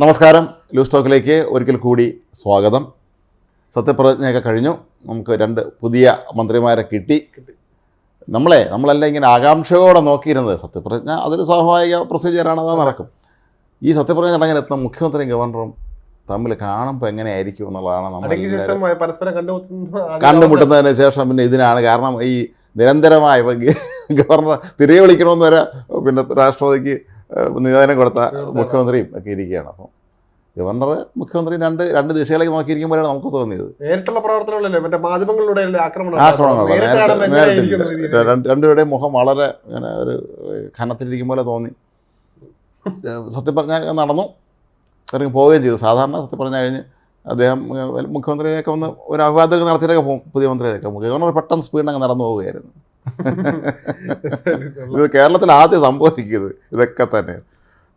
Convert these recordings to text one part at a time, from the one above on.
നമസ്കാരം. ലൂസ് ടോക്കിലേക്ക് ഒരിക്കൽ കൂടി സ്വാഗതം. സത്യപ്രതിജ്ഞയൊക്കെ കഴിഞ്ഞു. നമുക്ക് രണ്ട് പുതിയ മന്ത്രിമാരെ കിട്ടി. നമ്മളെ നമ്മളെല്ലാം ഇങ്ങനെ ആകാംക്ഷയോടെ നോക്കിയിരുന്നത് സത്യപ്രതിജ്ഞ അതൊരു സ്വാഭാവിക പ്രൊസീജിയറാണ് അത് നടക്കും. ഈ സത്യപ്രതിജ്ഞ ചടങ്ങിൽ എത്തുന്ന മുഖ്യമന്ത്രിയും ഗവർണറും തമ്മിൽ കാണുമ്പോൾ എങ്ങനെയായിരിക്കും എന്നുള്ളതാണ് നമ്മൾ കണ്ടുമുട്ടുന്നതിന് ശേഷം പിന്നെ ഇതിനാണ് കാരണം ഈ നിരന്തരമായ ഗവർണർ തിരികെ വിളിക്കണമെന്ന് വരെ പിന്നെ രാഷ്ട്രപതിക്ക് നിവേദനം കൊടുത്ത മുഖ്യമന്ത്രിയും ഒക്കെ ഇരിക്കുകയാണ്. അപ്പം ഗവർണർ മുഖ്യമന്ത്രി രണ്ട് രണ്ട് ദിശകളിലേക്ക് നോക്കിയിരിക്കുമ്പോഴാണ് നമുക്ക് തോന്നിയത്. നേരിട്ടുള്ള പ്രവർത്തനങ്ങളല്ലേ മറ്റേ മാധ്യമങ്ങളിലൂടെ അല്ലേ ആക്രമണം രണ്ടുപേരുടെയും മുഖം വളരെ ഇങ്ങനെ ഒരു ഖനത്തിലിരിക്കും പോലെ തോന്നി. സത്യം പറഞ്ഞാൽ നടന്നു. ഇറങ്ങി പോവുകയും ചെയ്തു. സാധാരണ സത്യം പറഞ്ഞു കഴിഞ്ഞ് അദ്ദേഹം മുഖ്യമന്ത്രിയിലേക്ക് മുഖ്യമന്ത്രിയൊക്കെ ഒന്ന് ഒരു അഭിവാദമൊക്കെ നടത്തിയിട്ടൊക്കെ പോകും പുതിയ മന്ത്രിയൊക്കെ ഗവർണർ പെട്ടെന്ന് സ്പീഡിനങ്ങ് നടന്നു പോവുകയായിരുന്നു. ഇത് കേരളത്തിൽ ആദ്യം സംഭവിക്കുന്നത് ഇതൊക്കെ തന്നെ.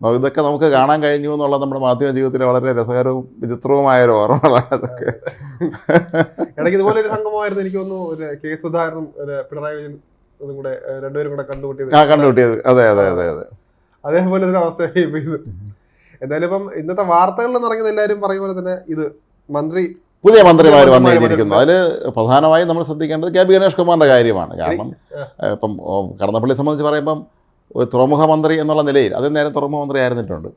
ഇതൊക്കെ നമുക്ക് കാണാൻ കഴിഞ്ഞു എന്നുള്ള നമ്മുടെ മാധ്യമ ജീവിതത്തിലെ വളരെ രസകരവും വിചിത്രവുമായ ഒരു ഓർമ്മകളാണ് ഇതൊക്കെ ഇടയ്ക്ക് ഇതുപോലെ ഒരു സംഗമമായിരുന്നു എനിക്ക് തോന്നുന്നു ഒരു കെ സുധാകരനും ഒരു പിണറായി വിജയൻ ഇതും കൂടെ രണ്ടുപേരും കൂടെ കണ്ടുമുട്ടിയത്. ആ കണ്ടുപിട്ടിയത് അതെ അതെ അതെ അതെ. അതേപോലെ ഒരു അവസ്ഥയായി എന്തായാലും ഇപ്പം ഇന്നത്തെ വാർത്തകളിൽ നിറങ്ങുന്ന എല്ലാവരും പറയുന്ന പോലെ തന്നെ ഇത് മന്ത്രി പുതിയ മന്ത്രിമാർ പുതിയ വന്നു മന്ത്രിമാര് കഴിഞ്ഞിരിക്കുന്നു അതിൽ പ്രധാനമായും നമ്മൾ ശ്രദ്ധിക്കേണ്ടത് കെ പി ഗണേഷ് കുമാറിന്റെ കാര്യമാണ്. കാരണം ഇപ്പം കടന്നപ്പള്ളിയെ സംബന്ധിച്ച് പറയുമ്പം ഒരു തുറമുഖ മന്ത്രി എന്നുള്ള നിലയിൽ അത് നേരം തുറമുഖ മന്ത്രി ആയിരുന്നിട്ടുണ്ട്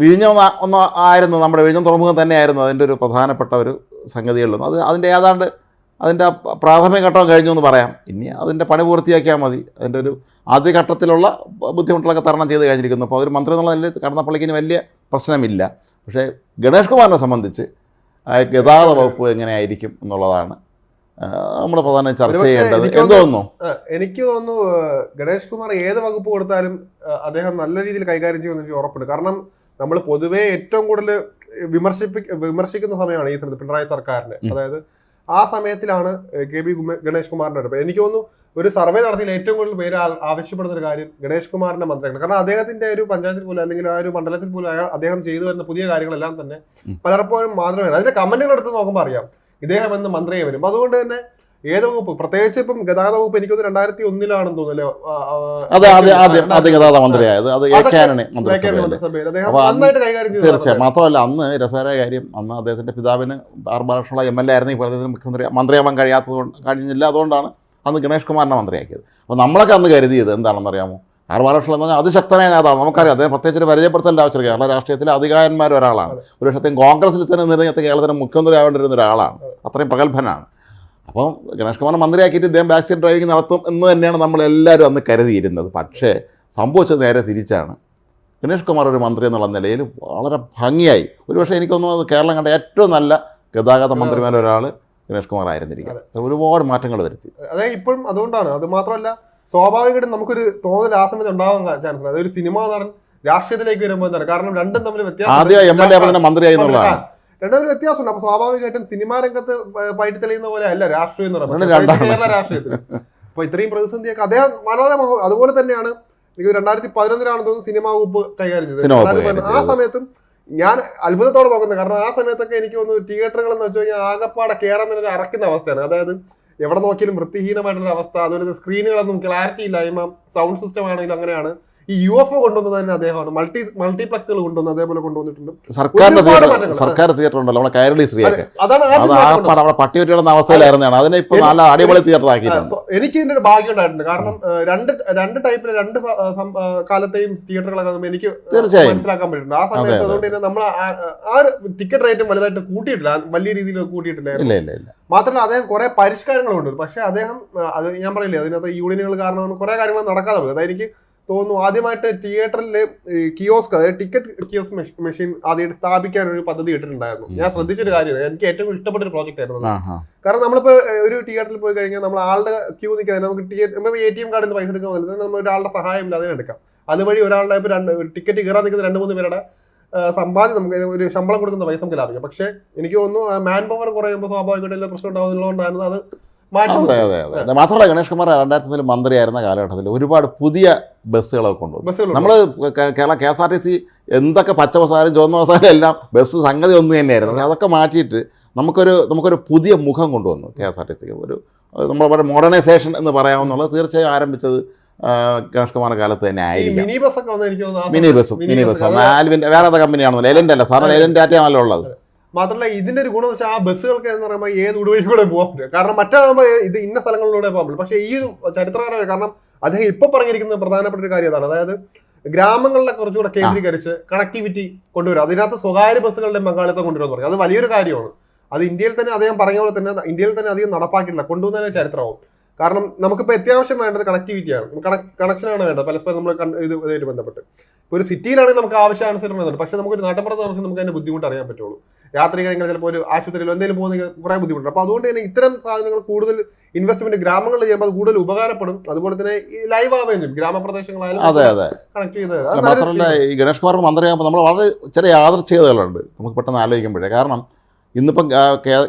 വിഴിഞ്ഞ ഒന്ന് ആയിരുന്നു നമ്മുടെ വിഴിഞ്ഞം തുറമുഖം തന്നെയായിരുന്നു അതിന്റെ ഒരു പ്രധാനപ്പെട്ട ഒരു സംഗതികളിലൊന്നും അത് അതിന്റെ ഏതാണ്ട് അതിന്റെ പ്രാഥമിക ഘട്ടം കഴിഞ്ഞു എന്ന് പറയാം. ഇനി അതിന്റെ പണി പൂർത്തിയാക്കിയാൽ മതി. അതിന്റെ ഒരു ആദ്യഘട്ടത്തിലുള്ള ബുദ്ധിമുട്ടുകളൊക്കെ തരണം ചെയ്ത് കഴിഞ്ഞിരിക്കുന്നു. അപ്പോൾ ഒരു മന്ത്രി എന്നുള്ള നിലയിൽ കടന്നപ്പള്ളിക്ക് വലിയ പ്രശ്നമില്ല. പക്ഷേ ഗണേഷ് കുമാറിനെ സംബന്ധിച്ച് ആ ഗതാഗത വകുപ്പ് എങ്ങനെയായിരിക്കും എന്നുള്ളതാണ് നമ്മൾ പ്രധാനം ചർച്ച ചെയ്യേണ്ടത്. എന്ത് തോന്നുന്നു എനിക്ക് തോന്നുന്നു ഗണേഷ് കുമാർ ഏത് വകുപ്പ് കൊടുത്താലും അദ്ദേഹം നല്ല രീതിയിൽ കൈകാര്യം ചെയ്യുമെന്ന് എനിക്ക് ഉറപ്പുണ്ട്. കാരണം നമ്മൾ പൊതുവേ ഏറ്റവും കൂടുതൽ വിമർശിപ്പി വിമർശിക്കുന്ന സമയമാണ് ഈ സമയത്ത് പിണറായി സർക്കാരിനെ. അതായത് ആ സമയത്തിലാണ് കെ ബി ഗണേഷ് കുമാറിന്റെ അടുപ്പ് എനിക്ക് തോന്നുന്നു ഒരു സർവേ നടത്തിയിൽ ഏറ്റവും കൂടുതൽ പേര് ആവശ്യപ്പെടുന്ന ഒരു കാര്യം ഗണേഷ് കുമാറിന്റെ മന്ത്രിയാണ്. കാരണം അദ്ദേഹത്തിന്റെ ഒരു പഞ്ചായത്തിൽ പോലും അല്ലെങ്കിൽ ആ ഒരു മണ്ഡലത്തിൽ പോലും അദ്ദേഹം ചെയ്തു വരുന്ന പുതിയ കാര്യങ്ങളെല്ലാം തന്നെ. പലപ്പോഴും മാത്രമേ അതിന്റെ കമന്റുകൾ എടുത്ത് നോക്കുമ്പോൾ അറിയാം. ഇദ്ദേഹം എന്ന് മന്ത്രിയെ വരും. അതുകൊണ്ട് തന്നെ ഏത് വകുപ്പ്? പ്രത്യേകിച്ച് ഇപ്പം ഗതാഗത വകുപ്പ് എനിക്ക് രണ്ടായിരത്തി ഒന്നിലാണെന്ന് തോന്നുന്നല്ലേ അത് ആദ്യം ആദ്യം ഗതാഗത മന്ത്രിയായത് അത് തീർച്ചയായും. മാത്രമല്ല അന്ന് രസകരമായ കാര്യം അന്ന് അദ്ദേഹത്തിന്റെ പിതാവിന് ആറ് ബാലകൃഷ്ണ എം എൽ എ ആയിരുന്നു. ഈ പറഞ്ഞതിന് മുഖ്യമന്ത്രി മന്ത്രിയാവാൻ കഴിയാത്തത് കൊണ്ട് കഴിഞ്ഞില്ല. അതുകൊണ്ടാണ് അന്ന് ഗണേഷ് കുമാറിനെ മന്ത്രിയാക്കിയത്. അപ്പോൾ നമ്മളൊക്കെ അന്ന് കരുതിയത് എന്താണെന്ന് അറിയാമോ? ആർ ബാലകൃഷ്ണൻ എന്ന് പറഞ്ഞാൽ അതിശക്തനായ നേതാവാണ്. നമുക്കറിയാം അദ്ദേഹം പ്രത്യേകിച്ച് ഒരു പരിചയപ്പെടുത്തേണ്ട ആവശ്യമില്ല. കേരള രാഷ്ട്രീയത്തിലെ അധികാരന്മാർ ഒരാളാണ് ഒരു പക്ഷേ കോൺഗ്രസിൽ തന്നെ നിലനിർത്തി കേരളത്തിന് മുഖ്യമന്ത്രി ആവേണ്ടിരുന്ന ഒരാളാണ് അത്രയും പ്രഗത്ഭനാണ്. അപ്പം ഗണേഷ് കുമാർ മന്ത്രിയാക്കിയിട്ട് ഇദ്ദേഹം വാക്സിൻ സീറ്റ് ഡ്രൈവിംഗ് നടത്തും എന്ന് തന്നെയാണ് നമ്മളെല്ലാവരും അന്ന് കരുതിയിരുന്നത്. പക്ഷേ സംഭവിച്ചത് നേരെ തിരിച്ചാണ്. ഗണേഷ് കുമാർ ഒരു മന്ത്രി എന്നുള്ള നിലയിൽ വളരെ ഭംഗിയായി. ഒരുപക്ഷെ എനിക്കൊന്നും കേരളം കണ്ട ഏറ്റവും നല്ല ഗതാഗത മന്ത്രിമാരിൽ ഒരാൾ ഗണേഷ് കുമാർ ആയിരുന്നിരിക്കും. ഒരുപാട് മാറ്റങ്ങൾ വരുത്തി. അതെ ഇപ്പോഴും അതുകൊണ്ടാണ്. അത് മാത്രമല്ല സ്വാഭാവികമായിട്ടും നമുക്കൊരു തോന്നൽ ആ സമയത്ത് ഉണ്ടാവാൻ ചാൻസ് അതായത് അതൊരു സിനിമാ നടൻ രാഷ്ട്രീയത്തിലേക്ക് വരുമ്പോൾ എന്താണ്? കാരണം രണ്ടും തമ്മിൽ വ്യത്യാസം ആദ്യം എം എൽ എ മന്ത്രിയായി എന്നുള്ളതാണ്. രണ്ടും വ്യത്യാസമുണ്ട്. അപ്പൊ സ്വാഭാവികമായിട്ടും സിനിമാ രംഗത്ത് പയറ്റി തെളിയുന്ന പോലെ അല്ല രാഷ്ട്രീയം എന്ന് പറയുന്നത്. കേരള രാഷ്ട്രീയത്തിൽ അപ്പൊ ഇത്രയും പ്രതിസന്ധിയൊക്കെ അദ്ദേഹം മനോരമ അതുപോലെ തന്നെയാണ് എനിക്ക് രണ്ടായിരത്തി പതിനൊന്നിലാണെന്ന് തോന്നുന്നു സിനിമാ വകുപ്പ് കൈകാര്യം ചെയ്തത്. ആ സമയത്തും ഞാൻ അത്ഭുതത്തോടെ നോക്കുന്നത്. കാരണം ആ സമയത്തൊക്കെ എനിക്ക് തോന്നുന്നു തിയേറ്ററുകൾ എന്ന് വെച്ച് കഴിഞ്ഞാൽ ആകപ്പാടെ കയറാൻ തന്നെ അറക്കുന്ന അവസ്ഥയാണ്. അതായത് എവിടെ നോക്കിയാലും വൃത്തിഹീനമായിട്ടുള്ള അവസ്ഥ. അതുപോലെ സ്ക്രീനുകളൊന്നും ക്ലാരിറ്റി ഇല്ലായ്മ സൗണ്ട് സിസ്റ്റം ആണെങ്കിലും അങ്ങനെയാണ്. ഈ യു എഫ് ഒ കൊണ്ടുവന്നത് തന്നെ അദ്ദേഹമാണ്. മൾട്ടി മൾട്ടിപ്ലക്സുകൾ കൊണ്ടുവന്ന് അതേപോലെ കൊണ്ടുവന്നിട്ടുണ്ട്. സർക്കാരിന്റെ. സർക്കാർ തിയേറ്റർ ഉണ്ടല്ലോ ശ്രീയൊക്കെ അതാണ് അത് അവസ്ഥയിലായിരുന്നാണ് കൊണ്ടുവന്നത്. അതിനെ ഇപ്പൊ നല്ല അടിപൊളി തിയേറ്റർ ആക്കി എനിക്ക് ഇതിന്റെ ഒരു ഭാഗ്യം ഉണ്ടായിട്ടുണ്ട്. കാരണം രണ്ട് രണ്ട് ടൈപ്പിലെ രണ്ട് കാലത്തെയും തിയേറ്ററുകളൊക്കെ എനിക്ക് തീർച്ചയായും. മനസ്സിലാക്കാൻ പറ്റുന്നുണ്ട്. ആ സമയത്ത് അതുകൊണ്ട് തന്നെ നമ്മൾ ആ ടിക്കറ്റ് റേറ്റും വലുതായിട്ട് കൂട്ടിയിട്ടില്ല. വലിയ രീതിയിൽ കൂട്ടിയിട്ടില്ലായിരുന്നു. ഇല്ല മാത്രമല്ല അദ്ദേഹം കുറെ പരിഷ്കാരങ്ങളുണ്ട്. പക്ഷെ അദ്ദേഹം അത് ഞാൻ പറയില്ലേ അതിനകത്ത് യൂണിയനുകൾ കാരണമാണ് കുറെ കാര്യങ്ങൾ നടക്കാതെ പോയത്. അതായത് തോന്നുന്നു ആദ്യമായിട്ട് തിയേറ്ററിൽ കിയോസ്ക് അതായത് ടിക്കറ്റ് കിയോസ് മെഷീൻ ആദ്യമായിട്ട് സ്ഥാപിക്കാൻ ഒരു പദ്ധതി ഇട്ടിട്ടുണ്ടായിരുന്നു. ഞാൻ ശ്രദ്ധിച്ചൊരു കാര്യമാണ്. എനിക്ക് ഏറ്റവും ഇഷ്ടപ്പെട്ട ഒരു പ്രോജക്റ്റ് ആയിരുന്നു കാരണം നമ്മളിപ്പോ ഏഹ്, ഒരു തിയേറ്ററിൽ പോയി കഴിഞ്ഞാൽ നമ്മൾ ആളുടെ ക്യൂ നിൽക്കാൻ നമുക്ക് ടിക്കറ്റ് എ ടി എം കാർഡിൽ നിന്ന് പൈസ എടുക്കാൻ പറ്റുന്നത് നമ്മൾ ഒരാളുടെ സഹായം ഇല്ലാതെ എടുക്കാം. അതുവഴി ഒരാളുടെ ഇപ്പൊ രണ്ട് ടിക്കറ്റ് കയറാൻ നിൽക്കുന്ന രണ്ട് മൂന്ന് പേരുടെ സമ്പാദ്യം നമുക്ക് ഒരു ശമ്പളം കൊടുക്കുന്ന പൈസ നമുക്ക് ലാഭിക്കാം. പക്ഷേ എനിക്ക് തോന്നുന്നു മാൻ പവർ കുറയുമ്പോൾ സ്വാഭാവികമായിട്ടും പ്രശ്നം ഉണ്ടാകുന്നുള്ളതുകൊണ്ടായിരുന്നു അത് അതെ അതെ അതെ. മാത്രമല്ല ഗണേഷ് കുമാർ രണ്ടായിരത്തി മന്ത്രിയായിരുന്ന കാലഘട്ടത്തിൽ ഒരുപാട് പുതിയ ബസ്സുകളൊക്കെ കൊണ്ടുവന്നു. നമ്മൾ Kerala K S R T C എന്തൊക്കെ പച്ച ബസ്സായാലും ചുവന്ന ബസ്സായാലും എല്ലാം ബസ് സംഗതി ഒന്നു തന്നെയായിരുന്നു. പക്ഷേ അതൊക്കെ മാറ്റിയിട്ട് നമുക്കൊരു നമുക്കൊരു പുതിയ മുഖം കൊണ്ടുവന്നു കെ എസ് ആർ ടി സിക്ക്. ഒരു നമ്മൾ പറയുന്നത് മോഡേണൈസേഷൻ എന്ന് പറയാമെന്നുള്ളത് തീർച്ചയായും ആരംഭിച്ചത് ഗണേഷ് കുമാറിന്റെ കാലത്ത് തന്നെ ആയിരിക്കും. മിനി ബസ്സും മിനി മിനി ബസ്. ബസ്സും. അത് വേറെ കമ്പനിയാണെന്നല്ലോ എലന്റെ അല്ല സാറിന് എലന്റെ ടാറ്റയാണല്ലോ ഉള്ളത്. മാത്രമല്ല ഇതിന്റെ ഒരു ഗുണം എന്ന് വെച്ചാൽ ആ ബസ്സുകൾക്ക് എന്ന് പറയുമ്പോൾ ഏത് ഉടുവഴി കൂടെ പോകാൻ പറ്റും. കാരണം മറ്റാകുമ്പോൾ ഇത് ഇന്ന സ്ഥലങ്ങളിലൂടെ പോകാൻ പറ്റും പക്ഷേ ഈ ഒരു ചരിത്രപരമായ കാരണം അദ്ദേഹം ഇപ്പൊ പറഞ്ഞിരിക്കുന്ന പ്രധാനപ്പെട്ട ഒരു കാര്യം അതാണ് അതായത് ഗ്രാമങ്ങളിലെ കുറച്ചുകൂടെ കേന്ദ്രീകരിച്ച് കണക്ടിവിറ്റി കൊണ്ടുവരും. അതിനകത്ത് സ്വകാര്യ ബസ്സുകളുടെ പങ്കാളിത്തം കൊണ്ടുവരുമെന്ന് പറയും. അത് വലിയൊരു കാര്യമാണ്. അത് ഇന്ത്യയിൽ തന്നെ അദ്ദേഹം പറഞ്ഞ പോലെ തന്നെ ഇന്ത്യയിൽ തന്നെ അധികം നടപ്പാക്കിയിട്ടില്ല. കൊണ്ടുവന്നതിന് ചരിത്രമാവും കാരണം നമുക്കിപ്പോൾ അത്യാവശ്യം വേണ്ടത് കണക്ടിവിറ്റിയാണ് കണക്ഷനാണ് വേണ്ടത്. പരസ്പരം നമ്മൾ ഇത് ഇതായിട്ട് ബന്ധപ്പെട്ട്. ഇപ്പോൾ ഒരു സിറ്റിയിലാണെങ്കിൽ നമുക്ക് ആവശ്യം അനുസരിച്ചുണ്ട് പക്ഷേ നമുക്കൊരു നാട്ടിൻപുറത്ത് താമസം നമുക്ക് അതിന്റെ ബുദ്ധിമുട്ട് അറിയാൻ പറ്റുള്ളൂ. രാത്രി കഴിഞ്ഞാൽ ചിലപ്പോൾ ഒരു ആശുപത്രിയിലോ എന്തെങ്കിലും പോകുന്ന കുറേ ബുദ്ധിമുട്ടുണ്ട്. അപ്പോൾ അതുകൊണ്ട് തന്നെ ഇത്തരം സാധനങ്ങൾ കൂടുതൽ ഇൻവെസ്റ്റ്മെന്റ് ഗ്രാമങ്ങളിൽ ചെയ്യുമ്പോൾ അത് കൂടുതൽ ഉപകാരപ്പെടും. അതുപോലെ തന്നെ ഈ ലൈവ് ആവുകയും ചെയ്യും. ഗ്രാമപ്രദേശങ്ങളായാലും അതെ അതെ. കണക്ട് ചെയ്ത് മാത്രമല്ല ഈ ഗണേഷ് കുമാർ മന്ത്രിയാകുമ്പോൾ നമ്മൾ വളരെ ചെറിയ യാദർച്ഛികതകളുണ്ട് നമുക്ക് പെട്ടെന്ന് ആലോചിക്കുമ്പോഴേ. കാരണം ഇന്നിപ്പം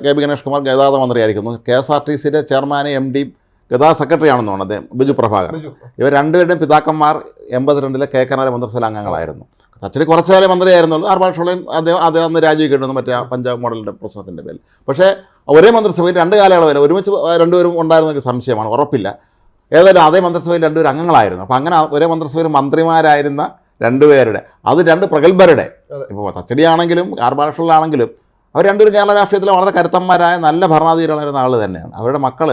കെ ബി ഗണേഷ് കുമാർ ഗതാഗത മന്ത്രിയായിരിക്കുന്നു. കെ. എസ്. ആർ. ടി. സിയുടെ ചെയർമാനും എം. ഡിയും ഗതാഗത സെക്രട്ടറി ആണെന്ന് തോന്നുന്നു അദ്ദേഹം ബിജു പ്രഭാകർ ഇവർ രണ്ടുപേരുടെയും പിതാക്കന്മാർ എൺപത്തിരണ്ടിലെ കെ കനാല മന്ത്രിസഭ അംഗങ്ങളായിരുന്നു. തച്ചടി കുറച്ച് കാലം മന്ത്രിയായിരുന്നുള്ളൂ. ആറ് വർഷോളം അദ്ദേഹം അദ്ദേഹം അന്ന് രാജിവെക്കേണ്ടിരുന്നു മറ്റേ ആ പഞ്ചാബ് മോഡലിന്റെ പ്രശ്നത്തിന്റെ പേരിൽ. പക്ഷേ ഒരേ മന്ത്രിസഭയിൽ രണ്ട് കാലയളവിൽ ഒരുമിച്ച് രണ്ടുപേരും ഉണ്ടായിരുന്ന ഒരു സംശയമാണ് ഉറപ്പില്ല. ഏതായാലും അതേ മന്ത്രിസഭയിൽ രണ്ടുപേരും അംഗങ്ങളായിരുന്നു. അപ്പോൾ അങ്ങനെ ഒരേ മന്ത്രിസഭയിൽ മന്ത്രിമാരായിരുന്ന രണ്ടുപേരുടെ അത് രണ്ട് പ്രഗത്ഭരുടെ. ഇപ്പോൾ തച്ചടിയാണെങ്കിലും കാർബാഷനിലാണെങ്കിലും അവർ രണ്ടുപേരും കേരള രാഷ്ട്രീയത്തിലെ വളരെ കരുത്തന്മാരായ നല്ല ഭരണാധികാരികളായിരുന്ന ആൾ തന്നെയാണ്. അവരുടെ മക്കൾ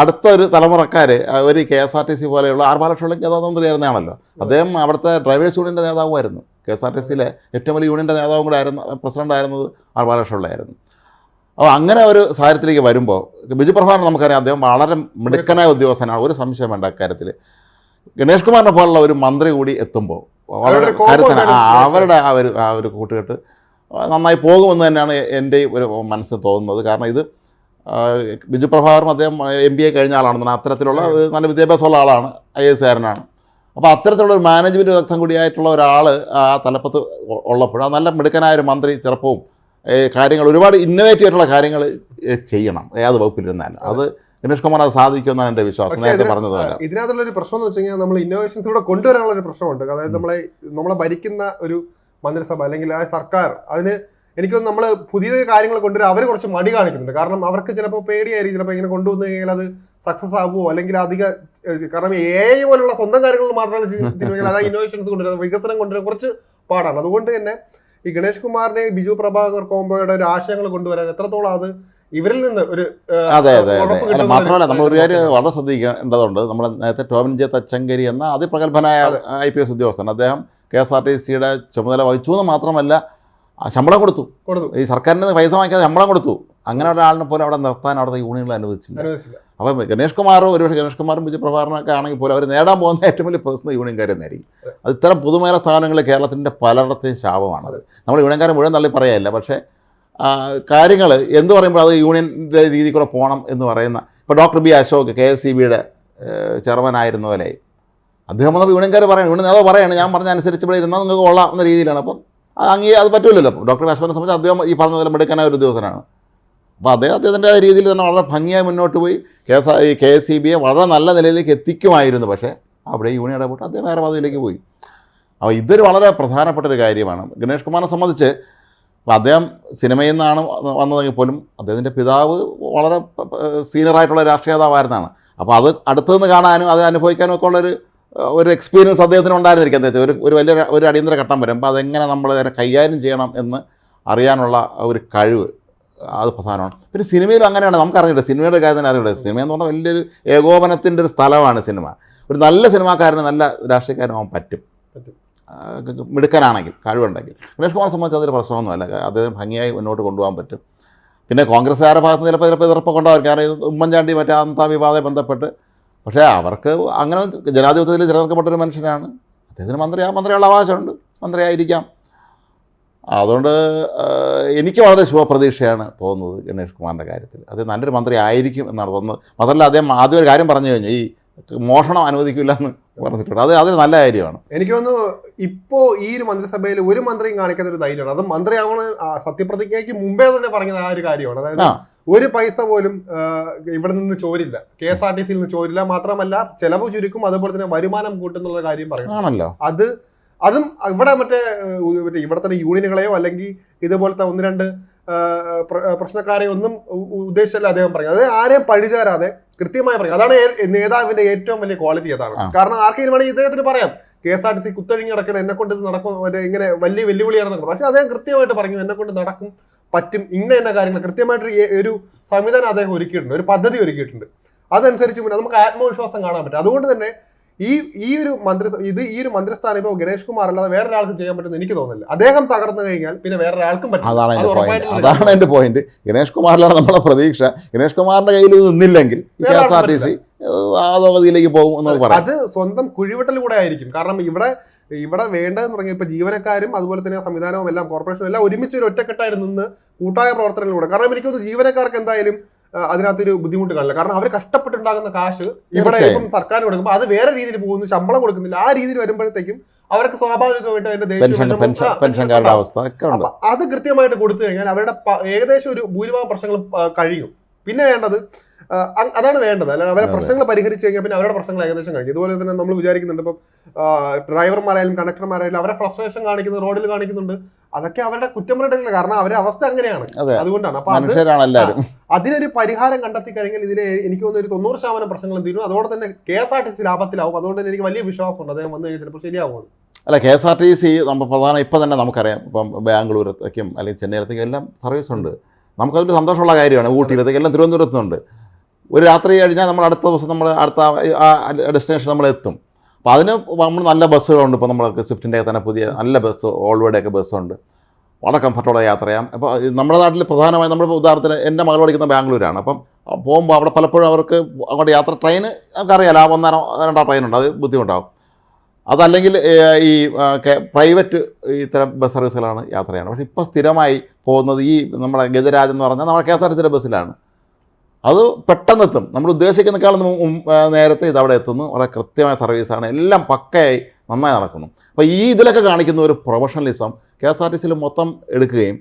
അടുത്ത ഒരു തലമുറക്കാർ ഒരു K S R T C പോലെയുള്ള ആർ ബാലകൃഷ്ണൻ ഗതാഗത മന്ത്രിയായിരുന്നാണല്ലോ അദ്ദേഹം അവിടുത്തെ ഡ്രൈവേഴ്സ് യൂണിയന്റെ നേതാവുമായിരുന്നു. കെ എസ് ആർ ടി സിയിലെ ഏറ്റവും വലിയ യൂണിയന്റെ നേതാവും കൂടെ ആയിരുന്നു പ്രസിഡന്റ് ആയിരുന്നത് ആർ ബാലകൃഷ്ണപിള്ളയായിരുന്നു അപ്പോൾ അങ്ങനെ ഒരു സാഹചര്യത്തിലേക്ക് വരുമ്പോൾ ബിജു പ്രഭാകരൻ നമുക്കറിയാം അദ്ദേഹം വളരെ മിടുക്കനായ ഉദ്യോഗസ്ഥനാണ്. ഒരു സംശയം വേണ്ട അക്കാര്യത്തിൽ ഗണേഷ് കുമാറിനെ പോലുള്ള ഒരു മന്ത്രി കൂടി എത്തുമ്പോൾ വളരെ ആണ് അവരുടെ ആ ഒരു ആ ഒരു കൂട്ടുകെട്ട് നന്നായി പോകുമെന്ന് തന്നെയാണ് എന്റെ ഒരു മനസ്സിൽ തോന്നുന്നത്. കാരണം ഇത് ബിജു പ്രഭാകറും അദ്ദേഹം എം ബി എ കഴിഞ്ഞ ആളാണെന്നാണ് അത്തരത്തിലുള്ള നല്ല വിദ്യാഭ്യാസമുള്ള ആളാണ് ഐ എസ് കാരനാണ്. അപ്പോൾ അത്തരത്തിലുള്ള ഒരു മാനേജ്മെന്റ് വിദഗ്ധം കൂടിയായിട്ടുള്ള ഒരാൾ ആ തലപ്പത്ത് ഉള്ളപ്പോൾ ആ നല്ല മിടുക്കനായ ഒരു മന്ത്രി ചെറുപ്പവും കാര്യങ്ങൾ ഒരുപാട് ഇന്നോവേറ്റീവ് ആയിട്ടുള്ള കാര്യങ്ങൾ ചെയ്യണം. ഏത് വകുപ്പിലിരുന്നാലും. അത്. രമേഷ് കുമാർ അത് സാധിക്കുമെന്നാണ് എന്റെ വിശ്വാസം. നേരത്തെ പറഞ്ഞത് പറഞ്ഞതുപോലെ. ഇതിനകത്തുള്ള ഒരു പ്രശ്നം എന്ന് വെച്ച് കഴിഞ്ഞാൽ നമ്മൾ ഇന്നോവേഷൻസിലൂടെ കൊണ്ടുവരാനുള്ള ഒരു പ്രശ്നമുണ്ട്. അതായത് നമ്മളെ നമ്മളെ ഭരിക്കുന്ന ഒരു മന്ത്രിസഭ അല്ലെങ്കിൽ ആ സർക്കാർ അതിന് എനിക്ക് നമ്മൾ പുതിയ കാര്യങ്ങൾ കൊണ്ടുവരാൻ അവർ കുറച്ച് മടി കാണിക്കുന്നുണ്ട്. കാരണം അവർക്ക് ചിലപ്പോൾ പേടിയായിരിക്കും. ചിലപ്പോൾ ഇങ്ങനെ കൊണ്ടുവന്നു കഴിഞ്ഞാൽ അത് സക്സസ് ആകുമോ അല്ലെങ്കിൽ അധിക കാരണം എ ഐ പോലുള്ള സ്വന്തം കാര്യങ്ങൾ മാത്രമാണ് ചിന്തിക്കുന്നത് അതായത് ഇന്നോവേഷൻസ് കൊണ്ടുവരുന്നത്. വികസനം കൊണ്ടുവരാൻ കുറച്ച് പാടാണ്. അതുകൊണ്ട് തന്നെ ഈ ഗണേഷ് കുമാറിനെ ബിജു പ്രഭാകർ കോംബോയുടെ ഒരു ആശയങ്ങൾ കൊണ്ടുവരാൻ എത്രത്തോളം അത് ഇവരിൽ നിന്ന് ഒരു അതെ അതെ അതെ. അല്ല മാത്രമല്ല നമ്മൾ ഒരു കാര്യം വളരെ ശ്രദ്ധിക്കേണ്ടതുണ്ട്. നമ്മൾ നേരത്തെ ടോമിൻ ജെ തച്ചങ്കരി എന്ന അതിപ്രഗത്ഭനായ അതെ. ഐ പി എസ് ഉദ്യോഗസ്ഥൻ. അദ്ദേഹം കെ എസ് ആർ ടി സിയുടെ ചുമതല വഹിച്ചു എന്ന് മാത്രമല്ല ശമ്പളം കൊടുത്തു. ഈ സർക്കാരിന് പൈസ വാങ്ങിക്കാതെ ശമ്പളം കൊടുത്തു. അങ്ങനെ ഒരാളിനെ പോലും അവിടെ നിർത്താൻ അവിടുത്തെ യൂണിയനിൽ അനുവദിച്ചില്ല. അപ്പം ഗണേഷ് കുമാറും ഒരുപക്ഷെ ഗണേഷ് കുമാറും വിജയ പ്രഭാകരനൊക്കെ ആണെങ്കിൽ പോലും അവർ നേടാൻ പോകുന്ന ഏറ്റവും വലിയ പേഴ്സണൽ യൂണിയൻകാർ തന്നെയായിരിക്കും അത്. ഇത്തരം പുതുമേല സ്ഥാപനങ്ങൾ കേരളത്തിന്റെ പലയിടത്തെയും ശാപമാണത്. നമ്മൾ യൂണിയൻകാരെ മുഴുവൻ തള്ളി പറയാനില്ല. പക്ഷേ കാര്യങ്ങൾ എന്ത് പറയുമ്പോൾ അത് യൂണിയന്റെ രീതിയിൽ കൂടെ പോകണം എന്ന് പറയുന്ന ഇപ്പോൾ doctor B Ashok K S C ബിയുടെ ചെയർമാൻ ആയിരുന്ന പോലെ. അദ്ദേഹം വന്നപ്പോൾ യൂണിയൻകാർ പറയണം. യൂണിയൻ നേതാവ് പറയാണ് ഞാൻ പറഞ്ഞ അനുസരിച്ച് ഇവിടെ ഇരുന്നാൽ നിങ്ങൾക്ക് കൊള്ളാം എന്ന രീതിയിലാണ്. അപ്പം അങ്ങേ അത് പറ്റില്ലല്ലോ ഡോക്ടർ വാസ്മനെ സംബന്ധിച്ച് അദ്ദേഹം ഈ പറഞ്ഞ നിലം എടുക്കാനായ ഒരു ഉദ്യോഗസ്ഥനാണ്. അപ്പോൾ അദ്ദേഹം അദ്ദേഹത്തിന്റെ രീതിയിൽ തന്നെ വളരെ ഭംഗിയായി മുന്നോട്ട് പോയി. കെ എസ് ഈ കെ എസ് സി ബിയെ വളരെ നല്ല നിലയിലേക്ക് എത്തിക്കുമായിരുന്നു. പക്ഷേ അവിടെ യൂണിയൻ ഇടപെട്ട് അദ്ദേഹം വേറെ പദവിയിലേക്ക് പോയി. അപ്പോൾ ഇതൊരു വളരെ പ്രധാനപ്പെട്ട ഒരു കാര്യമാണ്. ഗണേഷ് കുമാറിനെ സംബന്ധിച്ച് അപ്പോൾ അദ്ദേഹം സിനിമയിൽ നിന്നാണ് വന്നതെങ്കിൽ പോലും അദ്ദേഹത്തിന്റെ പിതാവ് വളരെ സീനിയറായിട്ടുള്ള രാഷ്ട്രീയ നേതാവായിരുന്നാണ്. അപ്പോൾ അത് അടുത്തുനിന്ന് കാണാനും അത് അനുഭവിക്കാനും ഒക്കെ ഉള്ളൊരു ഒരു എക്സ്പീരിയൻസ് അദ്ദേഹത്തിന് ഉണ്ടായിരുന്നിരിക്കും അദ്ദേഹത്തെ ഒരു ഒരു വലിയ ഒരു അടിയന്തര ഘട്ടം വരും. അപ്പോൾ അതെങ്ങനെ നമ്മൾ അതിനെ കൈകാര്യം ചെയ്യണം എന്ന് അറിയാനുള്ള ഒരു കഴിവ് അത് പ്രധാനമാണ്. പിന്നെ സിനിമയിലും അങ്ങനെയാണ്. നമുക്കറിയില്ല സിനിമയുടെ കാര്യം തന്നെ അറിയില്ല സിനിമ എന്ന് പറഞ്ഞാൽ വലിയൊരു ഏകോപനത്തിന്റെ ഒരു സ്ഥലമാണ് സിനിമ. ഒരു നല്ല സിനിമാക്കാരന് നല്ല രാഷ്ട്രീയക്കാരനാവാൻ പറ്റും. പറ്റും. മിടുക്കനാണെങ്കിൽ കഴിവുണ്ടെങ്കിൽ. ഗണേഷ് കുമാർ സംബന്ധിച്ച് അതൊരു പ്രശ്നമൊന്നുമല്ല. അദ്ദേഹം ഭംഗിയായി മുന്നോട്ട് കൊണ്ടുപോകാൻ പറ്റും. പിന്നെ കോൺഗ്രസ്സുകാരുടെ ഭാഗത്ത് നിന്ന് ചിലപ്പോൾ ചിലപ്പോൾ എതിർപ്പൊക്കെ ഉണ്ടാവും കാരണം ഉമ്മൻചാണ്ടി മറ്റേ അന്താ വിവാദമായി ബന്ധപ്പെട്ട് പക്ഷേ അവർക്ക് അങ്ങനെ ജനാധിപത്യത്തിൽ തിരഞ്ഞെടുക്കപ്പെട്ടൊരു മനുഷ്യനാണ്. അദ്ദേഹത്തിന് മന്ത്രിയാ മന്ത്രിയുള്ള അവകാശമുണ്ട്. മന്ത്രിയായിരിക്കാം. അതുകൊണ്ട് എനിക്ക് വളരെ ശുഭപ്രതീക്ഷയാണ് തോന്നുന്നത് ഗണേഷ് കുമാറിന്റെ കാര്യത്തിൽ. അത് നല്ലൊരു മന്ത്രി ആയിരിക്കും എന്നാണ് തോന്നുന്നത്. മാത്രമല്ല അദ്ദേഹം ആദ്യം ഒരു കാര്യം പറഞ്ഞു കഴിഞ്ഞു. ഈ മോഷണം അനുവദിക്കില്ല എന്ന് പറഞ്ഞിട്ടുണ്ട്. അത് അതൊരു നല്ല കാര്യമാണ്. എനിക്ക് തോന്നുന്നു ഇപ്പോ ഈ ഒരു മന്ത്രിസഭയിൽ ഒരു മന്ത്രിയും കാണിക്കുന്ന ഒരു ധൈര്യമാണ്. അത് മന്ത്രിയാവണ സത്യപ്രതിജ്ഞയ്ക്ക് മുമ്പേ തന്നെ പറഞ്ഞത് ആ ഒരു കാര്യമാണ്. അതായത് ഒരു പൈസ പോലും ഇവിടെ നിന്ന് ചോരില്ല. കെ എസ് ആർ ടി സിയിൽ നിന്ന് ചോരില്ല മാത്രമല്ല ചെലവ് ചുരുക്കും അതുപോലെ തന്നെ വരുമാനം കൂട്ടുന്നുള്ള കാര്യം പറയുന്നു അത് അതും ഇവിടെ മറ്റേ ഇവിടെ തന്നെ ഇവിടുത്തെ യൂണിയനുകളെയോ അല്ലെങ്കിൽ ഇതുപോലത്തെ ഒന്ന് രണ്ട് പ്രശ്നക്കാരെ ഒന്നും ഉദ്ദേശിച്ചല്ല അദ്ദേഹം പറയുന്നത് അത് ആരെയും പഴിചാരാതെ കൃത്യമായി പറയും അതാണ് നേതാവിന്റെ ഏറ്റവും വലിയ ക്വാളിറ്റി അതാണ്. കാരണം ആർക്കെങ്കിലും വേണമെങ്കിൽ ഇദ്ദേഹത്തിന് പറയാം. K S R T C കുത്തഴിഞ്ഞ് നടക്കണം എന്നെ കൊണ്ട് ഇത് നടക്കും ഇങ്ങനെ വലിയ വെല്ലുവിളിയാണെന്നൊക്കെ പക്ഷെ അദ്ദേഹം കൃത്യമായിട്ട് പറഞ്ഞു എന്നെ കൊണ്ട് നടക്കും പറ്റും ഇന്ന എന്ന കാര്യങ്ങൾ. കൃത്യമായിട്ട് ഒരു- ഒരു സംവിധാനം അദ്ദേഹം ഒരുക്കിയിട്ടുണ്ട് ഒരു പദ്ധതി ഒരുക്കിയിട്ടുണ്ട്. അതനുസരിച്ച് പിന്നെ നമുക്ക് ആത്മവിശ്വാസം കാണാൻ പറ്റും. അതുകൊണ്ട് തന്നെ ഈ ഈ ഒരു മന്ത്രി ഇത് ഈ ഒരു മന്ത്രിസ്ഥാനം ഇപ്പോൾ ഗണേഷ് കുമാർ അല്ലാതെ വേറൊരാൾക്കും ചെയ്യാൻ പറ്റുമെന്ന് എനിക്ക് തോന്നുന്നില്ല. അദ്ദേഹം തകർന്നു കഴിഞ്ഞാൽ പിന്നെ വേറൊരാൾക്കും പറ്റില്ല അതാണ് അത് എന്റെ പോയിന്റ് അതാണ് എന്റെ പോയിന്റ് ഗണേഷ് കുമാറിലാണ് നമ്മളെ പ്രതീക്ഷ. ഗണേഷ് കുമാറിന്റെ കയ്യിൽ ഇത് നിന്നില്ലെങ്കിൽ കെ വേറെ എസ് ആർ ടി സി അതോഗതിയിലേക്ക് പോകും എന്ന് പറയാം. അത് സ്വന്തം കുഴിവെട്ടൽ കൂടെ ആയിരിക്കും. കാരണം ഇവിടെ ഇവിടെ വേണ്ടതെന്ന് പറഞ്ഞാൽ ഇപ്പൊ ജീവനക്കാരും അതുപോലെ തന്നെ സംവിധാനവും എല്ലാം കോർപ്പറേഷനും എല്ലാം ഒരുമിച്ച് ഒരു ഒറ്റക്കെട്ടായി നിന്ന് കൂട്ടായ പ്രവർത്തനങ്ങളിലൂടെ. കാരണം എനിക്ക് തോന്നുന്നു ജീവനക്കാർക്ക് എന്തായാലും അതിനകത്തൊരു ബുദ്ധിമുട്ട് കാണില്ല. കാരണം അവർ കഷ്ടപ്പെട്ടുണ്ടാകുന്ന കാശ് ഇവിടെ. ഇപ്പം സർക്കാർ കൊടുക്കുമ്പോൾ അത് വേറെ രീതിയിൽ പോകുന്നു ശമ്പളം കൊടുക്കുന്നില്ല. ആ രീതിയിൽ വരുമ്പോഴത്തേക്കും അവർക്ക് സ്വാഭാവികമായിട്ടും അതിന്റെ ദേശീയ അവസ്ഥ അത് കൃത്യമായിട്ട് കൊടുത്തു കഴിഞ്ഞാൽ അവരുടെ ഏകദേശം ഒരു ഭൂരിഭാഗം പ്രശ്നങ്ങളും കഴിയും. പിന്നെ വേണ്ടത് അതാണ് വേണ്ടത്. അല്ലാതെ അവരെ. പ്രശ്നങ്ങൾ പരിഹരിച്ചു കഴിഞ്ഞാൽ പിന്നെ അവരുടെ പ്രശ്നങ്ങൾ ഏകദേശം കഴിഞ്ഞു. ഇതുപോലെ തന്നെ നമ്മൾ വിചാരിക്കുന്നുണ്ട്. ഇപ്പം ഡ്രൈവർമാരായാലും കണ്ടക്ടർമാരായാലും അവരെ ഫ്രസ്ട്രേഷൻ കാണിക്കുന്നത് റോഡിൽ കാണിക്കുന്നുണ്ട്. അതൊക്കെ അവരുടെ കുറ്റം കാരണം അവരുടെ അവസ്ഥ അങ്ങനെയാണ്. അതുകൊണ്ടാണ്. അപ്പൊ അത് അതിനൊരു പരിഹാരം കണ്ടെത്തി കഴിഞ്ഞാൽ ഇതിന് എനിക്ക് തോന്നുന്നു ഒരു തൊണ്ണൂറ് ശതമാനം പ്രശ്നങ്ങൾ തീരും. അതോടെ തന്നെ K S R T C ലാഭത്തിലാവും. അതുകൊണ്ട് തന്നെ എനിക്ക് വലിയ വിശ്വാസമുണ്ട്. അദ്ദേഹം വന്നു കഴിഞ്ഞാൽ ചിലപ്പോൾ ശരിയാവും അല്ല K S R T C നമ്മൾ പ്രധാന ഇപ്പം തന്നെ നമുക്കറിയാം. ഇപ്പം ബാംഗ്ലൂരത്തേക്കും അല്ലെങ്കിൽ ചെന്നൈയിലത്തേക്കും എല്ലാം സർവീസ് ഉണ്ട്. നമുക്കതിന്റെ സന്തോഷമുള്ള കാര്യമാണ്. ഊട്ടിയിലത്തേക്കും എല്ലാം തിരുവനന്തപുരത്തുണ്ട് ഒരു രാത്രി കഴിഞ്ഞാൽ നമ്മൾ അടുത്ത ദിവസം നമ്മൾ അടുത്ത ആ ഡെസ്റ്റിനേഷൻ നമ്മൾ എത്തും. അപ്പോൾ അതിന് നമ്മൾ നല്ല ബസ്സുകളുണ്ട്. ഇപ്പോൾ നമ്മൾക്ക് സ്വിഫ്റ്റിന്റെ തന്നെ പുതിയ നല്ല ബസ് ഓൾവേഡൊക്കെ ബസ്സുണ്ട്. വളരെ കംഫർട്ടബിൾ യാത്ര ചെയ്യാം അപ്പോൾ നമ്മുടെ നാട്ടിൽ പ്രധാനമായും നമ്മൾ ഉദാഹരണത്തിന് എന്റെ മകൾ പഠിക്കുന്ന ബാംഗ്ലൂരാണ്. അപ്പം പോകുമ്പോൾ അവിടെ പലപ്പോഴും അവർക്ക് അങ്ങോട്ട് യാത്ര ട്രെയിൻ നമുക്കറിയാലോ ആ ഒന്നോ രണ്ടാം ട്രെയിനുണ്ട് അത് ബുദ്ധിമുട്ടാകും അതല്ലെങ്കിൽ ഈ പ്രൈവറ്റ് ഇത്തരം ബസ് സർവീസുകളാണ് യാത്രയാണ്. പക്ഷേ ഇപ്പോൾ സ്ഥിരമായി പോകുന്നത് ഈ നമ്മുടെ ഗജരാജ് എന്ന് പറഞ്ഞാൽ നമ്മുടെ കെ എസ് ആർ ടി സിയുടെ ബസ്സിലാണ്. അത് പെട്ടെന്നെത്തും. നമ്മൾ ഉദ്ദേശിക്കുന്നേക്കാളും മും- നേരത്തെ ഇത് അവിടെ എത്തുന്നു. വളരെ കൃത്യമായ സർവീസാണ്. എല്ലാം പക്കയായി നന്നായി നടക്കുന്നു. അപ്പോൾ ഈ ഇതിലൊക്കെ കാണിക്കുന്ന ഒരു professionalism K S R T സിയിൽ മൊത്തം എടുക്കുകയും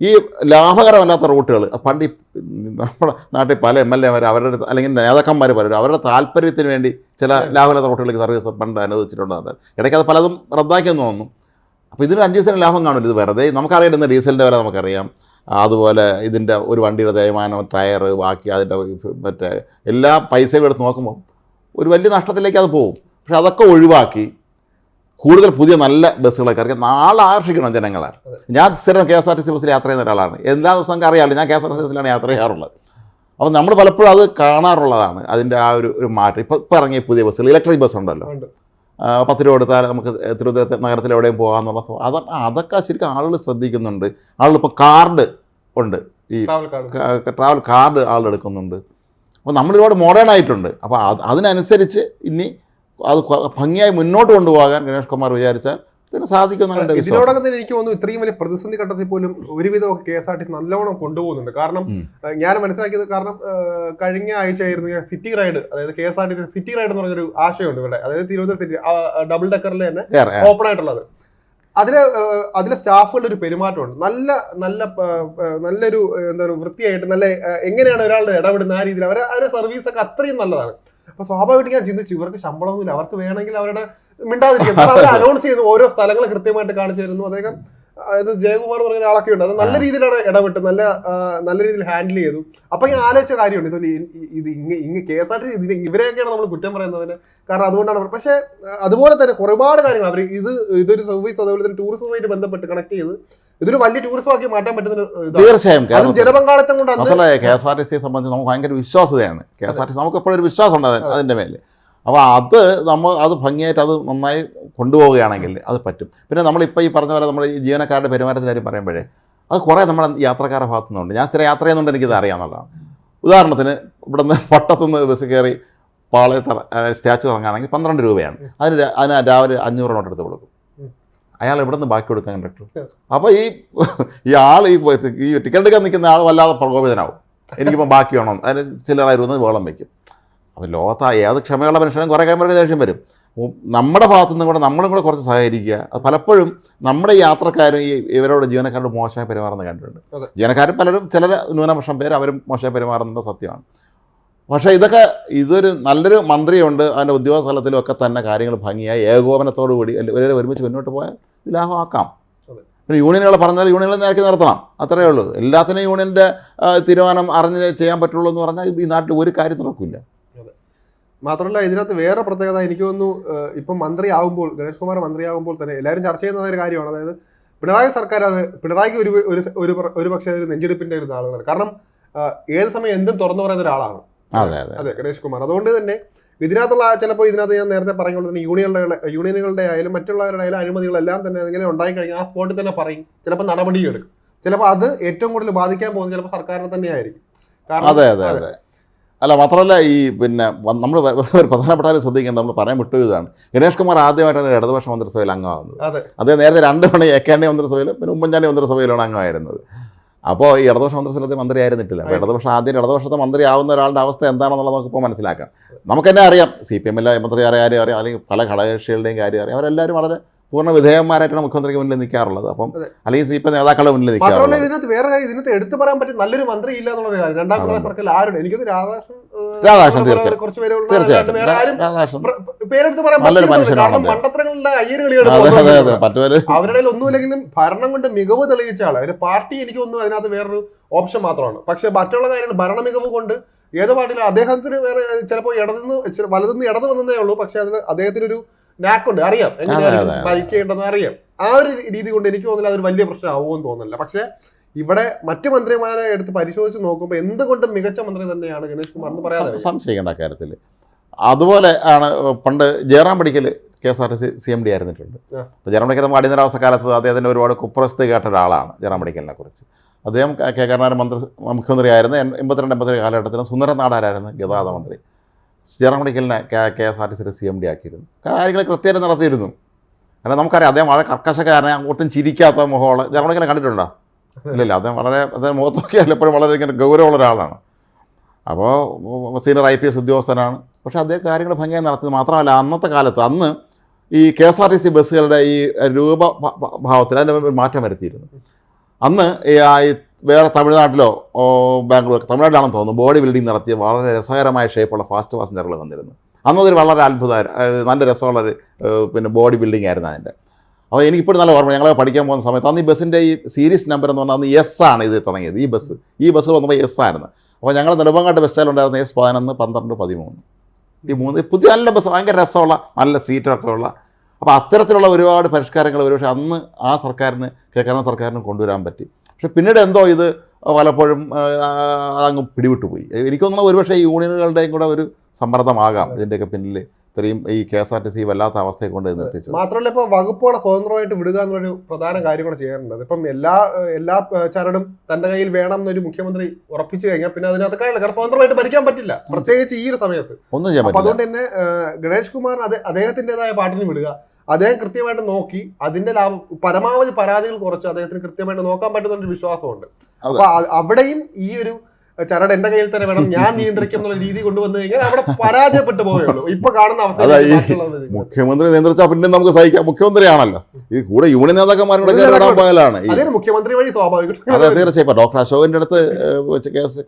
ഈ ലാഭകരമല്ലാത്ത റൂട്ടുകൾ പണ്ട് നമ്മുടെ നാട്ടിൽ പല എം എൽ എമാർ അവരുടെ അല്ലെങ്കിൽ നേതാക്കന്മാർ പലരും അവരുടെ താല്പര്യത്തിന് വേണ്ടി ചില ലാഭമില്ലാത്ത റൂട്ടുകളിലേക്ക് സർവീസ് പണ്ട് അനുവദിച്ചിട്ടുണ്ട് ഇടയ്ക്ക് അത് പലതും റദ്ദാക്കിയെന്ന് തോന്നുന്നു. അപ്പോൾ ഇതിന് അഞ്ച് ദിവസം ലാഭം കാണില്ല ഇത് വെറുതെ. നമുക്കറിയാം ഡീസലിന്റെ വില നമുക്കറിയാം. അതുപോലെ ഇതിന്റെ ഒരു വണ്ടിയുടെ തേയ്മാനം ടയർ ബാക്കി അതിന്റെ മറ്റേ എല്ലാ പൈസയും എടുത്ത് നോക്കുമ്പോൾ ഒരു വലിയ നഷ്ടത്തിലേക്ക് അത് പോകും പക്ഷെ അതൊക്കെ ഒഴിവാക്കി കൂടുതൽ പുതിയ നല്ല ബസ്സുകളൊക്കെ ഇറക്കി നാളെ ആകർഷിക്കണം ജനങ്ങളെ. ഞാൻ സ്ഥിരം K S R T C ബസ്സിൽ യാത്ര ചെയ്യുന്ന ഒരാളാണ്. എല്ലാ ദിവസവും നമുക്ക് അറിയാമല്ലോ ഞാൻ K S R T C ബസ്സിലാണ് യാത്ര ചെയ്യാറുള്ളത്. അപ്പോൾ നമ്മൾ പലപ്പോഴും അത് കാണാറുള്ളതാണ്. അതിന്റെ ആ ഒരു ഒരു മാറ്റം. ഇപ്പോൾ ഇപ്പോൾ ഇറങ്ങിയ പുതിയ ബസ്സുകൾ ഇലക്ട്രിക് ബസ് ഉണ്ടല്ലോ പത്ത് രൂപ കൊടുത്താൽ നമുക്ക് തിരുവനന്തപുരത്ത് നഗരത്തിൽ എവിടെയും പോകാമെന്നുള്ള അത് അതൊക്കെ ശരിക്കും ആളുകൾ ശ്രദ്ധിക്കുന്നുണ്ട്. ആളുകളിപ്പോൾ കാർഡ് ഉണ്ട്. ഈ ട്രാവൽ കാർഡ് ആളെടുക്കുന്നുണ്ട് അപ്പോൾ നമ്മളൊരുപാട് മോഡേൺ ആയിട്ടുണ്ട്. അപ്പോൾ അത് അതിനനുസരിച്ച് ഇനി അത് ഭംഗിയായി മുന്നോട്ട് കൊണ്ടുപോകാൻ ഗണേഷ് കുമാർ വിചാരിച്ചാൽ ഇതിന് വിശ്വാസം. ഇതിനോടൊപ്പം തന്നെ എനിക്ക് തോന്നുന്നു ഇത്രയും വലിയ പ്രതിസന്ധി ഘട്ടത്തിൽ പോലും ഒരുവിധം K S R T C നല്ലോണം കൊണ്ടുപോകുന്നുണ്ട്. കാരണം ഞാൻ മനസ്സിലാക്കിയത് കാരണം കഴിഞ്ഞ ആഴ്ചയായിരുന്നു ഞാൻ സിറ്റി റൈഡ് അതായത് K S R T C city ride എന്ന് പറഞ്ഞൊരു ആശയമുണ്ട് ഇവിടെ. അതായത് തിരുവനന്തപുരം സിറ്റി ഡബിൾ ഡെക്കറിൽ തന്നെ ഓപ്പൺ ആയിട്ടുള്ളത്. അതിലെ അതിലെ സ്റ്റാഫുകളുടെ ഒരു പെരുമാറ്റമുണ്ട്. നല്ല നല്ല നല്ലൊരു എന്താ പറയുക വൃത്തിയായിട്ട് നല്ല എങ്ങനെയാണ് ഒരാളുടെ ഇടപെടുന്ന ആ രീതിയിൽ അവരെ അവരുടെ സർവീസ് ഒക്കെ അത്രയും നല്ലതാണ്. അപ്പൊ സ്വാഭാവികമായിട്ട് ഞാൻ ചിന്തിച്ചു ഇവർക്ക് ശമ്പളമൊന്നുമില്ല. അവർക്ക് വേണമെങ്കിൽ അവരുടെ മിണ്ടാതിരിക്കും. അവർ അനൗൺസ് ചെയ്യുന്നു ഓരോ സ്ഥലങ്ങൾ കൃത്യമായിട്ട് കാണിച്ചു തരുന്നു. അദ്ദേഹം അതായത് ജയകുമാർ എന്ന് പറഞ്ഞ ആളൊക്കെ ഉണ്ട്. അത് നല്ല രീതിയിലാണ് ഇടപെട്ട് നല്ല നല്ല രീതിയിൽ ഹാൻഡിൽ ചെയ്തു. അപ്പൊ ഞാൻ ആലോചിച്ച കാര്യമുണ്ട്. ഇത് ഇത് ഇങ്ങ ഇങ്ങ K S R T C ഇവരെയൊക്കെയാണ് നമ്മൾ കുറ്റം പറയുന്നതിന് കാരണം അതുകൊണ്ടാണ് പക്ഷെ അതുപോലെ തന്നെ ഒരുപാട് കാര്യങ്ങൾ അവർ ഇത് ഇതൊരു സർവീസ് അതുപോലെ തന്നെ ടൂറിസവുമായിട്ട് ബന്ധപ്പെട്ട് കണക്ട് ചെയ്ത് ഇതൊരു വലിയ ടൂറിസം ആക്കി മാറ്റാൻ പറ്റുന്ന തീർച്ചയായും ജനപങ്കാളിത്തം കൊണ്ട് കെ എസ് ആർ ടി സിയെ സംബന്ധിച്ച് നമുക്ക് ഭയങ്കര വിശ്വാസതയാണ്. K S R T C നമുക്ക് എപ്പോഴും ഒരു വിശ്വാസം ഉണ്ട് അതിന്റെ മേലെ. അപ്പോൾ അത് നമ്മൾ അത് ഭംഗിയായിട്ട് അത് നന്നായി കൊണ്ടുപോവുകയാണെങ്കിൽ അത് പറ്റും. പിന്നെ നമ്മളിപ്പോൾ ഈ പറഞ്ഞ പോലെ നമ്മൾ ഈ ജീവനക്കാരുടെ പെരുമാറ്റത്തിന്റെ കാര്യം പറയുമ്പോഴേ അത് കുറേ നമ്മുടെ യാത്രക്കാരുടെ ഭാഗത്തു നിന്നുണ്ട് ഞാൻ സ്ഥിരം യാത്ര ചെയ്യുന്നുണ്ട് എനിക്കിത് അറിയാമെന്നുള്ളതാണ് ഉദാഹരണത്തിന് ഇവിടുന്ന് പട്ടത്തുനിന്ന് ബസ് കയറി പാളയത്ത് സ്റ്റാച്ചു ഇറങ്ങുകയാണെങ്കിൽ പന്ത്രണ്ട് രൂപയാണ്. അതിന് അതിന് രാവിലെ അഞ്ഞൂറ് നോട്ട് എടുത്ത് കൊടുക്കും. അയാൾ ഇവിടെ നിന്ന് ബാക്കി കൊടുക്കാൻ കണ്ടിട്ടു അപ്പോൾ ഈ ഈ ആൾ ഈ ഈ ടിക്കറ്റ് എടുക്കാൻ നിൽക്കുന്ന ആൾ വല്ലാതെ പ്രകോപിതനാവും. എനിക്കിപ്പോൾ ബാക്കി വേണം. അതിന് ചിലറായിരുന്നു വേളം വയ്ക്കും. അപ്പോൾ ലോകത്ത് ഏത് ക്ഷമയുള്ള മനുഷ്യനും കുറേ കഴിയുമ്പോൾ ദേഷ്യം വരും. നമ്മുടെ ഭാഗത്തു നിന്നും കൂടെ നമ്മളും കൂടെ കുറച്ച് സഹകരിക്കുക. അത് പലപ്പോഴും നമ്മുടെ യാത്രക്കാരും ഈ ഇവരോട് ജീവനക്കാരോട് മോശമായി പെരുമാറുന്നത് കണ്ടിട്ടുണ്ട്. ജീവനക്കാരും പലരും ചില ന്യൂനപക്ഷം പേര് അവരും മോശമായി പെരുമാറുന്നത് സത്യമാണ്. പക്ഷേ ഇതൊക്കെ ഇതൊരു നല്ലൊരു മന്ത്രിയുണ്ട്. അതിന്റെ ഉദ്യോഗസ്ഥ സ്ഥലത്തിലും ഒക്കെ തന്നെ കാര്യങ്ങൾ ഭംഗിയായി ഏകോപനത്തോടു കൂടി അല്ലെങ്കിൽ ഒരുമിച്ച് മുന്നോട്ട് പോയാൽ ഇത് ലാഭമാക്കാം. പിന്നെ യൂണിയനുകൾ പറഞ്ഞാൽ യൂണിയനുകൾ നേരത്തെ നിർത്തണം. അത്രയേ ഉള്ളൂ. എല്ലാത്തിനും യൂണിയന്റെ തീരുമാനം അറിഞ്ഞ് ചെയ്യാൻ പറ്റുള്ളൂ എന്ന് പറഞ്ഞാൽ ഈ നാട്ടിൽ ഒരു കാര്യം നടക്കില്ല. മാത്രമല്ല ഇതിനകത്ത് വേറെ പ്രത്യേകത എനിക്ക് തോന്നുന്നു ഇപ്പം മന്ത്രി ആകുമ്പോൾ ഗണേഷ് കുമാർ മന്ത്രി ആകുമ്പോൾ തന്നെ എല്ലാവരും ചർച്ച ചെയ്യുന്ന ഒരു കാര്യമാണ്. അതായത് പിണറായി സർക്കാർ അത് പിണറായിക്ക് ഒരു ഒരു ഒരു പക്ഷേ ഒരു നെഞ്ചെടുപ്പിന്റെ ഒരു നാളുകൾ കാരണം ഏത് സമയം എന്തും തുറന്നു പറയുന്ന ഒരാളാണ്. അതെ ഗണേഷ് കുമാർ. അതുകൊണ്ട് തന്നെ ഇതിനകത്തുള്ള ചിലപ്പോൾ ഇതിനകത്ത് ഞാൻ നേരത്തെ പറഞ്ഞ പോലെ തന്നെ യൂണിയനുകളുടെ യൂണിയനുകളുടെ ആയാലും മറ്റുള്ളവരുടെ ആയാലും അഴിമതികളെല്ലാം തന്നെ ഇങ്ങനെ ഉണ്ടായി കഴിഞ്ഞാൽ ആ സ്പോട്ടിൽ തന്നെ പറയും. ചിലപ്പോൾ നടപടിയെടുക്കും. ചിലപ്പോൾ അത് ഏറ്റവും കൂടുതൽ ബാധിക്കാൻ പോകുന്നത് ചിലപ്പോൾ സർക്കാരിനെ തന്നെയായിരിക്കും കാരണം അല്ല മാത്രമല്ല ഈ പിന്നെ നമ്മൾ ഒരു പ്രധാനപ്പെട്ട കാര്യം ശ്രദ്ധിക്കേണ്ടത് നമ്മൾ പറയാൻ വിട്ടു ഇതാണ് ഗണേഷ് കുമാർ ആദ്യമായിട്ടാണ് ഇടതുപക്ഷ മന്ത്രിസഭയിൽ അംഗമാകുന്നത്. അതെ. അദ്ദേഹം നേരത്തെ രണ്ട് തവണ ഏക്കാണ്ടി മന്ത്രിസഭയിൽ പിന്നെ ഉമ്മൻചാണ്ടി മന്ത്രിസഭയിലാണ് അംഗമായിരുന്നത്. അപ്പോൾ ഈ ഇടതുപക്ഷ മന്ത്രിസഭയിലത്തെ മന്ത്രി ആയിരുന്നിട്ടില്ല അപ്പോൾ ഇടതുപക്ഷം ആദ്യം ഇടതുപക്ഷത്തെ മന്ത്രി ആവുന്ന ഒരാളുടെ അവസ്ഥ എന്താണെന്നുള്ളത് നമുക്കിപ്പോൾ മനസ്സിലാക്കാം. നമുക്ക് തന്നെ അറിയാം. സി പി എമ്മിലെ മന്ത്രിയാരെ കാര്യം അറിയാം. അല്ലെങ്കിൽ പല ഘടകകക്ഷികളുടെയും കാര്യം അറിയാം. അവരെല്ലാവരും വളരെ പൂർണ വിധേയന്മാരായിട്ടാണ് മുഖ്യമന്ത്രിക്ക് മുന്നിൽ നിൽക്കാറുള്ളത്. അപ്പം അല്ലെങ്കിൽ സി പി നേതാക്കളുടെ മുന്നിൽ നിൽക്കാറുള്ളത്. ഇതിനകത്ത് വേറെ കാര്യം ഇതിനകത്ത് എടുത്തു പറയാൻ പറ്റും നല്ലൊരു മന്ത്രി ഇല്ല എന്നുള്ളൊരു കാര്യം. രണ്ടാം കോൺഗ്രസ് സർക്കിൾ ആരുടെ എനിക്കൊന്ന് രാധാകൃഷ്ണൻ രാധാകൃഷ്ണൻ തീർച്ചയായിട്ടും. അവരുടെ ഒന്നുമില്ലെങ്കിലും ഭരണം കൊണ്ട് മികവ് തെളിയിച്ച ആൾ. ഒരു പാർട്ടി എനിക്ക് ഒന്നും അതിനകത്ത് വേറൊരു ഓപ്ഷൻ മാത്രമാണ്. പക്ഷെ മറ്റുള്ള കാര്യങ്ങൾ ഭരണ മികവ് കൊണ്ട് ഏത് പാർട്ടിയിലും അദ്ദേഹത്തിന് വേറെ ചിലപ്പോൾ ഇടതുനിന്ന് വലതുനിന്ന് ഇടതു വന്നതേ ഉള്ളൂ. പക്ഷെ അതിന് അദ്ദേഹത്തിനൊരു നാക്കുണ്ട് അറിയാം. എങ്ങനെയായിരിക്കും അതെ. ഭരിക്കേണ്ടതെന്ന് അറിയാം. ആ ഒരു രീതി കൊണ്ട് എനിക്ക് തോന്നുന്നില്ല അതൊരു വലിയ പ്രശ്നമാവുമെന്ന് തോന്നുന്നില്ല. പക്ഷെ ഇവിടെ മറ്റു മന്ത്രിമാരെ എടുത്ത് പരിശോധിച്ച് നോക്കുമ്പോൾ എന്തുകൊണ്ടും മികച്ച മന്ത്രി തന്നെയാണ് ഗണേഷ് കുമാർ എന്ന് പറയാതെ സംശയിക്കേണ്ട കാര്യത്തിൽ. അതുപോലെ ആണ് പണ്ട് Jayaram Padikkal K S R T C C M D ആയിരുന്നിട്ടുണ്ട്. അപ്പോൾ ജയറാം പഠിക്കൽ നമ്മൾ അടിയന്തരാവസ്ഥ കാലത്ത് അദ്ദേഹത്തിന്റെ ഒരുപാട് കുപ്രസ്ഥ കേട്ട ഒരാളാണ് ജയറാം പഠിക്കലിനെ കുറിച്ച്. അദ്ദേഹം കെ കരുണാകരൻ മന്ത്രി മുഖ്യമന്ത്രിയായിരുന്ന. എൺ- എൺപത്തിരണ്ട് എൺപത്തിരണ്ട് കാലഘട്ടത്തിൽ സുന്ദരൻ നാടാരായിരുന്നു ഗതാഗത മന്ത്രി. Jayaram മെഡിക്കലിനെ K K S R T സിയുടെ സി എം ഡി ആക്കിയിരുന്നു. കാര്യങ്ങൾ കൃത്യമായിട്ട് നടത്തിയിരുന്നു. അല്ല നമുക്കറിയാം അദ്ദേഹം വളരെ കർക്കശക്കാരനെ ഒട്ടും ചിരിക്കാത്ത മുഖമുള്ള ജയറാം പഠിക്കലിനെ കണ്ടിട്ടുണ്ടോ? ഇല്ലല്ല അദ്ദേഹം വളരെ അദ്ദേഹം മുഖത്ത് നോക്കിയാൽ എപ്പോഴും വളരെ ഇങ്ങനെ ഗൗരവമുള്ള ഒരാളാണ്. അപ്പോൾ സീനിയർ ഐ പി എസ് ഉദ്യോഗസ്ഥനാണ്. പക്ഷേ അദ്ദേഹം കാര്യങ്ങൾ ഭംഗിയായി നടത്തുന്നത് മാത്രമല്ല അന്നത്തെ കാലത്ത് അന്ന് ഈ K S R T C ബസ്സുകളുടെ ഈ രൂപ ഭാവത്തിൽ അതിന്റെ മാറ്റം വരുത്തിയിരുന്നു. അന്ന് ഈ വേറെ തമിഴ്നാട്ടിലോ ബാംഗ്ലൂർ തമിഴ്നാട്ടിലാണെന്ന് തോന്നുന്നു ബോഡി ബിൽഡിംഗ് നടത്തിയ വളരെ രസകരമായ ഷേപ്പുള്ള ഫാസ്റ്റ് പാസഞ്ചറുകൾ വന്നിരുന്നു. അന്നതൊരു വളരെ അത്ഭുതമായിരുന്നു. നല്ല രസമുള്ളൊരു പിന്നെ ബോഡി ബിൽഡിംഗ് ആയിരുന്നു അതിന്റെ. അപ്പോൾ എനിക്കിപ്പോഴും നല്ല ഓർമ്മ ഞങ്ങൾ പഠിക്കാൻ പോകുന്ന സമയത്ത് അന്ന് ഈ ബസ്സിന്റെ ഈ സീരീസ് നമ്പർ എന്ന് പറഞ്ഞാൽ അന്ന് എസ് ആണ് ഇത് തുടങ്ങിയത് ഈ ബസ്. ഈ ബസ് വന്നപ്പോൾ എസ് ആയിരുന്നു. അപ്പോൾ ഞങ്ങൾ നെടുമ്പങ്ങാട്ട് ബസ് സ്റ്റാൻഡിലുണ്ടായിരുന്ന എസ് പതിനൊന്ന് പന്ത്രണ്ട് പതിമൂന്ന്. ഈ മൂന്ന് പുതിയ നല്ല ബസ് ഭയങ്കര രസമുള്ള നല്ല സീറ്റൊക്കെ ഉള്ള. അപ്പോൾ അത്തരത്തിലുള്ള ഒരുപാട് പരിഷ്കാരങ്ങൾ ഒരുപക്ഷെ അന്ന് ആ സർക്കാരിന് കേരള സർക്കാരിന് കൊണ്ടുവരാൻ പറ്റി. പക്ഷെ പിന്നീട് എന്തോ ഇത് പലപ്പോഴും അതങ്ങ് പിടിവിട്ടു പോയി എനിക്ക് തോന്നുന്നു ഒരുപക്ഷെ യൂണിയനുകളുടെയും കൂടെ ഒരു സമ്മർദ്ദമാകാം ഇതിന്റെയൊക്കെ പിന്നിൽ ഇത്രയും ഈ K S R T C വല്ലാത്ത അവസ്ഥയെ കൊണ്ട് എത്തിച്ചത് മാത്രമല്ല ഇപ്പൊ വകുപ്പുകളെ സ്വതന്ത്രമായിട്ട് വിടുക എന്നൊരു പ്രധാന കാര്യം കൂടെ ചെയ്യാറുണ്ട് ഇപ്പം എല്ലാ എല്ലാ ചരടും തന്റെ കയ്യിൽ വേണം എന്നൊരു മുഖ്യമന്ത്രി ഉറപ്പിച്ചു കഴിഞ്ഞാൽ പിന്നെ അതിനകത്ത് കാര്യമില്ല കാരണം സ്വതന്ത്രമായിട്ട് ഭരിക്കാൻ പറ്റില്ല. പ്രത്യേകിച്ച് ഈ ഒരു സമയത്ത്. ഒന്നും ചെയ്യാൻ പറ്റില്ല അതുകൊണ്ട് തന്നെ ഗണേഷ് കുമാർ അദ്ദേഹത്തിന്റെതായ പാട്ടിന് വിടുക. അദ്ദേഹം കൃത്യമായിട്ട് നോക്കി അതിന്റെ ലാഭം പരമാവധി പരാതികൾ കുറച്ച് അദ്ദേഹത്തിന് കൃത്യമായിട്ട് നോക്കാൻ പറ്റുന്ന ഒരു വിശ്വാസമുണ്ട്. അപ്പൊ അവിടെയും ഈ ഒരു ചരട് എന്റെ കയ്യിൽ തന്നെ വേണം. ഞാൻ നിയന്ത്രിക്കും എന്നുള്ള രീതി കൊണ്ടുവന്നു കഴിഞ്ഞാൽ അവിടെ പരാജയപ്പെട്ടു പോയുള്ളൂ ഇപ്പൊ കാണുന്ന അവസ്ഥ മുഖ്യമന്ത്രി നിയന്ത്രിച്ചാൽ പിന്നെ നമുക്ക് സഹിക്കാം. മുഖ്യമന്ത്രിയാണല്ലോ. ഇത് കൂടെ യൂണിയൻ നേതാക്കന്മാരുടെ പോയാലാണ് മുഖ്യമന്ത്രി വഴി അതെ സ്വാഭാവികം തീർച്ചയായും ഡോക്ടർ അശോകന്റെ അടുത്ത്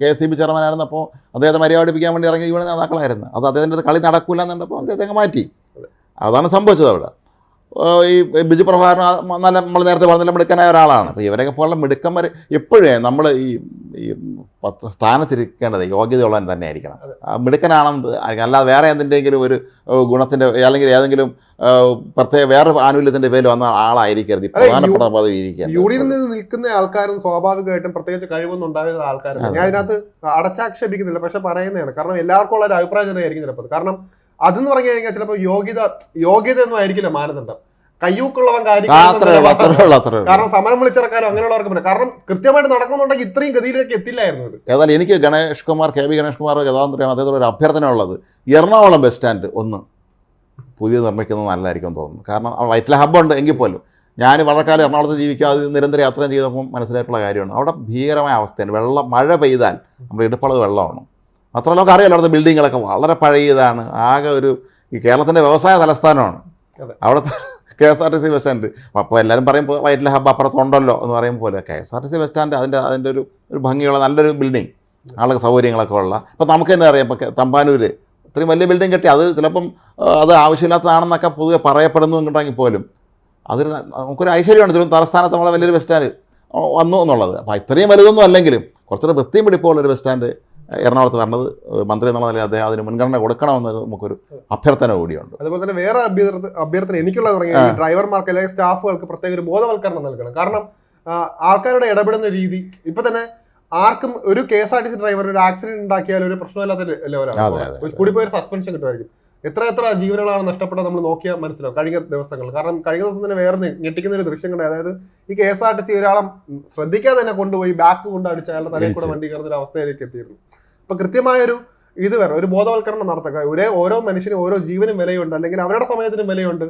കെ എസ് സി ബി ചെയർമാനായിരുന്നപ്പോൾ അദ്ദേഹത്തെ മര്യാദപ്പിക്കാൻ വേണ്ടി ഇറങ്ങിയ യൂണിയൻ നേതാക്കളായിരുന്നു. അത് അദ്ദേഹത്തിന്റെ കളി നടക്കില്ല എന്നുണ്ടപ്പോൾ അദ്ദേഹത്തെ മാറ്റി. അതാണ് സംഭവിച്ചത് അവിടെ. ഈ ബിജു പ്രഭാകരൻ നല്ല നമ്മൾ നേരത്തെ പറഞ്ഞ മിടുക്കനായ ഒരാളാണ്. അപ്പോൾ ഇവരൊക്കെ പോലുള്ള മിടുക്കന്മാർ എപ്പോഴേ നമ്മൾ ഈ ഈ പത്ത് സ്ഥാനത്തിരിക്കേണ്ടത് യോഗ്യതയുള്ളവൻ തന്നെ ആയിരിക്കണം മിടുക്കനാണെന്ന് ആയിരിക്കും അല്ലാതെ വേറെ എന്തിന്റെങ്കിലും ഒരു ഗുണത്തിന്റെ അല്ലെങ്കിൽ ഏതെങ്കിലും പ്രത്യേക വേറെ ആനുകൂല്യത്തിന്റെ പേരിൽ വന്ന ആളായിരിക്കരുത്. പ്രധാനപ്പെട്ട പദവി ഇരിക്കുക യൂണിയനിൽ നിന്ന് നിൽക്കുന്ന ആൾക്കാരും സ്വാഭാവികമായിട്ടും പ്രത്യേകിച്ച് കഴിവൊന്നും ഉണ്ടാകുന്ന ആൾക്കാരാണ്. ഞാൻ അതിനകത്ത് അടച്ചാക്ഷേപിക്കുന്നില്ല പക്ഷെ പറയുന്നതാണ്. കാരണം എല്ലാവർക്കും ഉള്ള ഒരു അഭിപ്രായം തന്നെ ആയിരിക്കും ചിലപ്പോൾ. കാരണം അതെന്ന് പറഞ്ഞു കഴിഞ്ഞാൽ ചിലപ്പോൾ യോഗ്യത യോഗ്യത ഒന്നും ആയിരിക്കില്ല മാനദണ്ഡം. കയ്യൂക്കുള്ളവൻ കാര്യം കാരണം സമരം വിളിച്ചിറക്കാനും അങ്ങനെയുള്ളവർക്ക് കാരണം കൃത്യമായിട്ട് നടക്കണമെന്നുണ്ടെങ്കിൽ ഇത്രയും ഗതിയിലേക്ക് എത്തില്ലായിരുന്നു ഏതായാലും എനിക്ക് ഗണേഷ് കുമാർ കെ വി ഗണേഷ് കുമാർ അദ്ദേഹത്തോട് ഒരു അഭ്യർത്ഥന ഉള്ളത് എറണാകുളം ബസ് സ്റ്റാൻഡ് ഒന്ന് പുതിയ നിർമ്മിക്കുന്നത് നല്ലതായിരിക്കും തോന്നുന്നു. കാരണം അവിടെ വൈറ്റില ഹബ്ബുണ്ട് എങ്കിൽ പോലും. ഞാൻ വളരെക്കാലം എറണാകുളത്ത് ജീവിക്കാതെ നിരന്തരം യാത്ര ചെയ്തപ്പോൾ മനസ്സിലായിട്ടുള്ള കാര്യമാണ്. അവിടെ ഭീകരമായ അവസ്ഥയാണ്. വെള്ളം മഴ പെയ്താൽ നമ്മുടെ ഇടുപ്പളവ് വെള്ളമാണ്. അത്ര നമുക്ക് അറിയാലോ അവിടുത്തെ ബിൽഡിങ്ങുകളൊക്കെ വളരെ പഴയതാണ്. ആകെ ഒരു ഈ കേരളത്തിന്റെ വ്യവസായ തലസ്ഥാനമാണ്. അവിടുത്തെ K S R T C bus stand. അപ്പോൾ എല്ലാവരും പറയും ഇപ്പോൾ വൈറ്റില ഹബ്ബ് അപ്പുറത്തുണ്ടല്ലോ എന്ന് പറയുമ്പോൾ പോലെ K S R T C bus stand അതിന്റെ അതിന്റെ ഒരു ഒരു ഭംഗിയുള്ള നല്ലൊരു ബിൽഡിംഗ് ആളുകൾ സൗകര്യങ്ങളൊക്കെ ഉള്ള. ഇപ്പോൾ നമുക്ക് തന്നെ അറിയാം ഇപ്പോൾ തമ്പാനൂർ ഇത്രയും വലിയ ബിൽഡിംഗ് കെട്ടി അത് ചിലപ്പം അത് ആവശ്യമില്ലാത്തതാണെന്നൊക്കെ പൊതുവെ പറയപ്പെടുന്നു എന്നുണ്ടെങ്കിൽ പോലും. അതൊരു നമുക്കൊരു ഐശ്വര്യമാണ് തിരുവനന്തപുരം തലസ്ഥാനത്ത് നമ്മളെ വലിയൊരു ബസ് സ്റ്റാൻഡ് വന്നു എന്നുള്ളത്. അപ്പോൾ ഇത്രയും വലുതൊന്നും അല്ലെങ്കിലും കുറച്ചുകൂടെ വൃത്തിയും പിടിപ്പുള്ളൊരു ബസ് സ്റ്റാൻഡ് എറണാകുളത്ത് വരണത് മന്ത്രി എന്നുള്ള നിലയിൽ അദ്ദേഹം അതിന് മുൻഗണന കൊടുക്കണമെന്ന് നമുക്കൊരു അഭ്യർത്ഥന കൂടിയുണ്ട്. അതുപോലെ തന്നെ വേറെ അഭ്യർത്ഥന എനിക്കുള്ളത് ഡ്രൈവർമാർക്ക് അല്ലെങ്കിൽ സ്റ്റാഫുകൾക്ക് പ്രത്യേക ഒരു ബോധവൽക്കരണം നൽകണം. കാരണം ആൾക്കാരുടെ ഇടപെടുന്ന രീതി ഇപ്പൊ തന്നെ ആർക്കും ഒരു K S R T C driver ഒരു ആക്സിഡന്റ് ഉണ്ടാക്കിയാൽ ഒരു പ്രശ്നമില്ലാത്ത ലെവലാണ്. കൂടി പോയി ഒരു സസ്പെൻഷൻ കിട്ടുമായിരിക്കും. എത്ര എത്ര ജീവനുകളാണ് നഷ്ടപ്പെട്ടത് നമ്മൾ നോക്കിയാൽ മനസ്സിലാവും കഴിഞ്ഞ ദിവസങ്ങൾ കാരണം കഴിഞ്ഞ ദിവസം തന്നെ വേറെ ഞെട്ടിക്കുന്ന ഒരു ദൃശ്യം കണ്ടത് അതായത് ഈ K S R T C ഒരാളെ ശ്രദ്ധിക്കാതെ തന്നെ കൊണ്ടുപോയി ബാക്ക് കൊണ്ട് അടിച്ച് അയാളുടെ തലയിൽ കൂടെ വണ്ടി കയറുന്ന ഒരു അവസ്ഥയിലേക്ക് എത്തിയിരുന്നു. അപ്പൊ കൃത്യമായൊരു ഇത് വേണം ഒരു ബോധവൽക്കരണം നടത്തുക ഒരേ ഓരോ മനുഷ്യനും ഓരോ ജീവനും വിലയുണ്ട് അല്ലെങ്കിൽ അവരുടെ സമയത്തിനും വിലയുണ്ട്.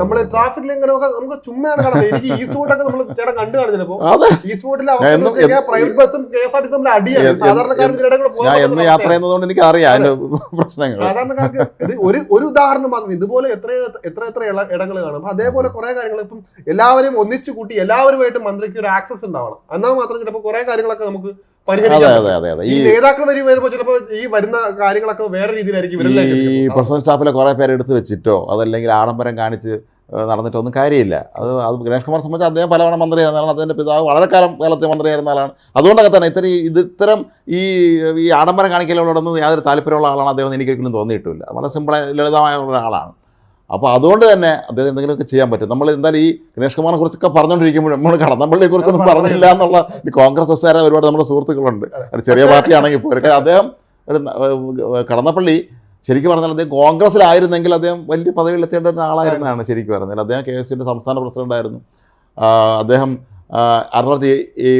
നമ്മൾ ട്രാഫിക്കിൽ ഇങ്ങനെയൊക്കെ നമുക്ക് ചുമ്മാണ് കാണാം എനിക്ക് ഈസ്റ്റ് റൂട്ടൊക്കെ നമ്മൾ ചേട്ടൻ കണ്ടു കാണും ചിലപ്പോ ഈസ്റ്റ് അവസ്ഥ പ്രൈവറ്റ് ബസ്സും K S R T C അടിയാണ്. സാധാരണക്കാരൻ യാത്ര ചെയ്യുന്നതുകൊണ്ട് എനിക്ക് അറിയാം പ്രശ്നങ്ങൾ സാധാരണക്കാർക്ക് ഇത് ഒരു ഒരു ഉദാഹരണം മാത്രം ഇതുപോലെ എത്ര എത്ര എത്ര ഇടങ്ങൾ കാണും. അപ്പൊ അതേപോലെ കുറെ കാര്യങ്ങൾ ഇപ്പം എല്ലാവരെയും ഒന്നിച്ചു കൂട്ടി എല്ലാവരുമായിട്ട് മന്ത്രിക്ക് ഒരു ആക്സസ് ഉണ്ടാവണം. എന്നാൽ മാത്രം ചിലപ്പോൾ കുറെ കാര്യങ്ങളൊക്കെ നമുക്ക് അതെ അതെ അതെ അതെ. ഈ വരുന്ന കാര്യങ്ങളൊക്കെ വേറെ രീതിയിലായിരിക്കും ഈ. പ്രസിഡന്റ് സ്റ്റാഫിലെ കുറേ പേര് എടുത്ത് വെച്ചിട്ടോ അതല്ലെങ്കിൽ ആഡംബരം കാണിച്ച് നടന്നിട്ടൊന്നും കാര്യമില്ല. അത് അത് ഗണേഷ് കുമാർ സംബന്ധിച്ച് അദ്ദേഹം പലവണ മന്ത്രിയായിരുന്ന ആളാണ് അദ്ദേഹത്തിന്റെ പിതാവ് വളരെ കാലം കേരളത്തിൽ മന്ത്രിയായിരുന്ന ആളാണ്. അതുകൊണ്ടൊക്കെ തന്നെ ഇത്തരം ഇത് ഇത്തരം ഈ ഈ ആഡംബരം കാണിക്കലോടൊന്നും യാതൊരു താല്പര്യമുള്ള ആളാണ് അദ്ദേഹം എനിക്കൊരിക്കലും തോന്നിയിട്ടില്ല. വളരെ സിമ്പിളായ ലളിതമായ ഒരാളാണ് അപ്പോൾ അതുകൊണ്ട് തന്നെ അദ്ദേഹം എന്തെങ്കിലുമൊക്കെ ചെയ്യാൻ പറ്റും. നമ്മൾ എന്തായാലും ഈ ഗണേഷ് കുമാറിനെ കുറിച്ചൊക്കെ പറഞ്ഞുകൊണ്ടിരിക്കുമ്പോൾ നമ്മൾ കടന്നപ്പള്ളിയെ കുറിച്ചൊന്നും പറഞ്ഞില്ല എന്നുള്ള കോൺഗ്രസ് എസ്കാരെ ഒരുപാട് നമ്മുടെ സുഹൃത്തുക്കളുണ്ട്. ഒരു ചെറിയ പാർട്ടിയാണെങ്കിൽ പോലും. കാര്യം അദ്ദേഹം ഒരു കടന്നപ്പള്ളി ശരിക്കും പറഞ്ഞാൽ അദ്ദേഹം കോൺഗ്രസ്സിലായിരുന്നെങ്കിൽ അദ്ദേഹം വലിയ പദവിയിലെത്തേണ്ട ഒരാളായിരുന്നാണ് ശരിക്കും പറഞ്ഞാൽ. അദ്ദേഹം കെ എസ് യുവിന്റെ സംസ്ഥാന പ്രസിഡന്റായിരുന്നു അദ്ദേഹം അറുപത്തി ആയിരത്തി തൊള്ളായിരത്തി ഈ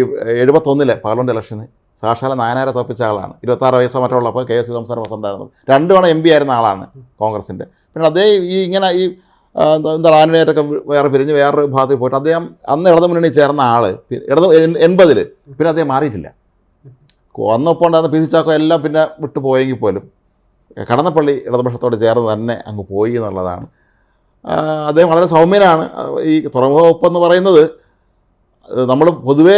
എഴുപത്തൊന്നിലെ പാർലമെന്റ് ഇലക്ഷന് സാക്ഷാല നായനാരെ തോപ്പിച്ച ആളാണ്. ഇരുപത്താറ് വയസ്സോ മറ്റോ ഉള്ളപ്പോൾ കെ എസ് യു സംസ്ഥാന പ്രസിഡന്റായിരുന്നു രണ്ടു തവണ എം പി ആയിരുന്ന ആളാണ് കോൺഗ്രസിന്റെ പിന്നെ അതേ ഈ ഇങ്ങനെ ഈ എന്താ ആന്റണിയായിട്ടൊക്കെ വേറെ പിരിഞ്ഞ് വേറൊരു ഭാഗത്ത് പോയിട്ട് അദ്ദേഹം അന്ന് ഇടതു മുന്നണി ചേർന്ന ആൾ ഇടതു എൺപതിൽ പിന്നെ അദ്ദേഹം മാറിയിട്ടില്ല. വന്നപ്പോൾ ഉണ്ടായിരുന്ന പി സി ചാക്കോ എല്ലാം പിന്നെ വിട്ടു പോയെങ്കിൽ പോലും കടന്നപ്പള്ളി ഇടതുപക്ഷത്തോട് ചേർന്ന് തന്നെ അങ്ങ് പോയി എന്നുള്ളതാണ്. അദ്ദേഹം വളരെ സൗമ്യനാണ്. ഈ തുറമുഖ വകുപ്പ് എന്ന് പറയുന്നത് നമ്മൾ പൊതുവേ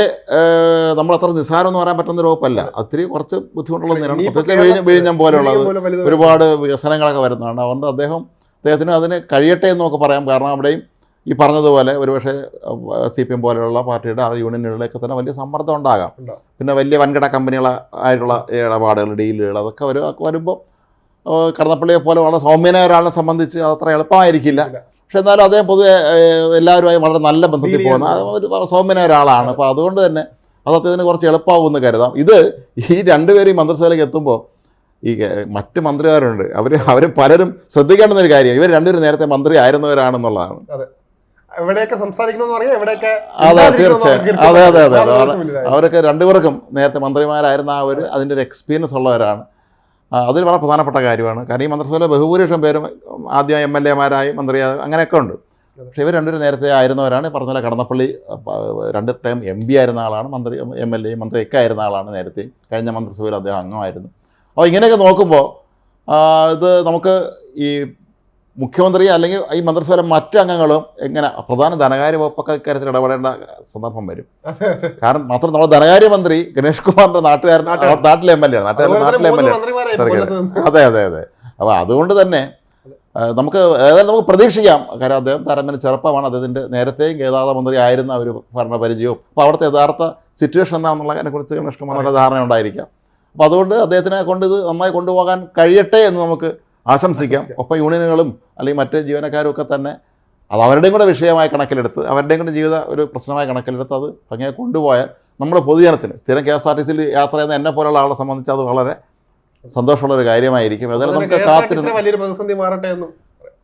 നമ്മൾ അത്ര നിസ്സാരം എന്ന് പറയാൻ പറ്റുന്ന വകുപ്പല്ല. ഒത്തിരി കുറച്ച് ബുദ്ധിമുട്ടുള്ള പ്രത്യേകിച്ച് വിഴിഞ്ഞം വിഴിഞ്ഞം പോലെയുള്ളത് ഒരുപാട് വികസനങ്ങളൊക്കെ വരുന്നതാണ്. അതുകൊണ്ട് അദ്ദേഹം അദ്ദേഹത്തിന് അതിന് കഴിയട്ടെ എന്ന് നമുക്ക് പറയാം. കാരണം അവിടെയും ഈ പറഞ്ഞതുപോലെ ഒരുപക്ഷെ സി പി എം പോലെയുള്ള പാർട്ടിയുടെ ആ യൂണിയനുകളിലൊക്കെ തന്നെ വലിയ സമ്മർദ്ദം ഉണ്ടാകാം. പിന്നെ വലിയ വൻകിട കമ്പനികൾ ആയിട്ടുള്ള ഇടപാടുകൾ ഡീലുകൾ അതൊക്കെ വരും വരുമ്പോൾ കടന്നപ്പള്ളിയെ പോലെ വളരെ സൗമ്യനായ ഒരാളെ സംബന്ധിച്ച് അത്ര എളുപ്പമായിരിക്കില്ല. പക്ഷെ എന്നാലും അദ്ദേഹം പൊതുവെ എല്ലാവരുമായി വളരെ നല്ല ബന്ധത്തിൽ പോകുന്ന ഒരു സൗമ്യനായ ഒരാളാണ്. അപ്പോൾ അതുകൊണ്ട് തന്നെ അത് അദ്ദേഹത്തിന് കുറച്ച് എളുപ്പമാകുമെന്ന് കരുതാം. ഇത് ഈ രണ്ടുപേരും ഈ മന്ത്രിസഭയിലേക്ക് എത്തുമ്പോൾ ഈ മറ്റ് മന്ത്രിമാരുണ്ട്. അവർ അവർ പലരും ശ്രദ്ധിക്കേണ്ടുന്ന ഒരു കാര്യം ഇവർ രണ്ടുപേരും നേരത്തെ മന്ത്രി ആയിരുന്നവരാണെന്നുള്ളതാണ്. എവിടെയൊക്കെ സംസാരിക്കണമെന്ന് അറിയാം എവിടെയൊക്കെ അതെ തീർച്ചയായും. അതെ അതെ അതെ അതെ. അവരൊക്കെ രണ്ടുപേർക്കും നേരത്തെ മന്ത്രിമാരായിരുന്ന ആ ഒരു അതിന്റെ ഒരു എക്സ്പീരിയൻസ് ഉള്ളവരാണ്. അതൊരു വളരെ പ്രധാനപ്പെട്ട കാര്യമാണ്. കാരണം ഈ മന്ത്രിസഭയിലെ ബഹുഭൂരിപക്ഷം പേരും ആദ്യം എം എൽ എമാരായി മന്ത്രി അങ്ങനെയൊക്കെ ഉണ്ട്. പക്ഷേ ഇവർ രണ്ടുപേരും നേരത്തെ ആയിരുന്നവരാണ്. പറഞ്ഞ പോലെ കടന്നപ്പള്ളി രണ്ട് ടൈം എം പി ആയിരുന്ന ആളാണ് മന്ത്രി എം എൽ എ മന്ത്രി ഒക്കെ ആയിരുന്ന ആളാണ് നേരത്തെ. കഴിഞ്ഞ മന്ത്രിസഭയിൽ അദ്ദേഹം അംഗമായിരുന്നു. അപ്പോൾ ഇങ്ങനെയൊക്കെ നോക്കുമ്പോൾ ഇത് നമുക്ക് ഈ മുഖ്യമന്ത്രി അല്ലെങ്കിൽ ഈ മന്ത്രിസഭയിലെ മറ്റു അംഗങ്ങളും എങ്ങനെ പ്രധാന ധനകാര്യ വകുപ്പൊക്കെ ഇക്കാര്യത്തിൽ ഇടപെടേണ്ട സന്ദർഭം വരും. കാരണം മാത്രം നമ്മുടെ ധനകാര്യമന്ത്രി ഗണേഷ് കുമാറിന്റെ നാട്ടുകാരൻ. നാട്ടിലെ എം എൽ എ ആണ്. നാട്ടുകാരൻ നാട്ടിലെ എം എൽ എ. അതെ അതെ അതെ. അപ്പോൾ അതുകൊണ്ട് തന്നെ നമുക്ക് ഏതായാലും നമുക്ക് പ്രതീക്ഷിക്കാം. കാരണം അദ്ദേഹം താരമേന ചെറുപ്പമാണ്. അദ്ദേഹത്തിന്റെ നേരത്തെയും ഗതാഗത മന്ത്രി ആയിരുന്ന ഒരു ഭരണപരിചയവും. അപ്പോൾ അവിടുത്തെ യഥാർത്ഥ സിറ്റുവേഷൻ എന്താണെന്നുള്ളതിനെ കുറിച്ച് നല്ല ധാരണ ഉണ്ടായിരിക്കാം. അപ്പോൾ അതുകൊണ്ട് അദ്ദേഹത്തിനെ കൊണ്ട് ഇത് നന്നായി കൊണ്ടുപോകാൻ കഴിയട്ടെ എന്ന് നമുക്ക് ആശംസിക്കാം. ഒപ്പം യൂണിയനുകളും അല്ലെങ്കിൽ മറ്റ് ജീവനക്കാരും ഒക്കെ തന്നെ അത് അവരുടെയും കൂടെ വിഷയമായി കണക്കിലെടുത്ത് അവരുടെയും കൂടെ ജീവിത ഒരു പ്രശ്നമായി കണക്കിലെടുത്ത് അത് ഭംഗിയായി കൊണ്ടുപോയാൽ നമ്മുടെ പൊതുജനത്തിന് സ്ഥിരം കെ എസ് ആർ ടി സിയിൽ യാത്ര ചെയ്യുന്ന എന്നെ പോലുള്ള ആളെ സംബന്ധിച്ച് അത് വളരെ സന്തോഷമുള്ള ഒരു കാര്യമായിരിക്കും. ഏതായാലും നമുക്ക് കാത്തിരുന്ന് വലിയൊരു പ്രതിസന്ധി മാറട്ടെ എന്നും.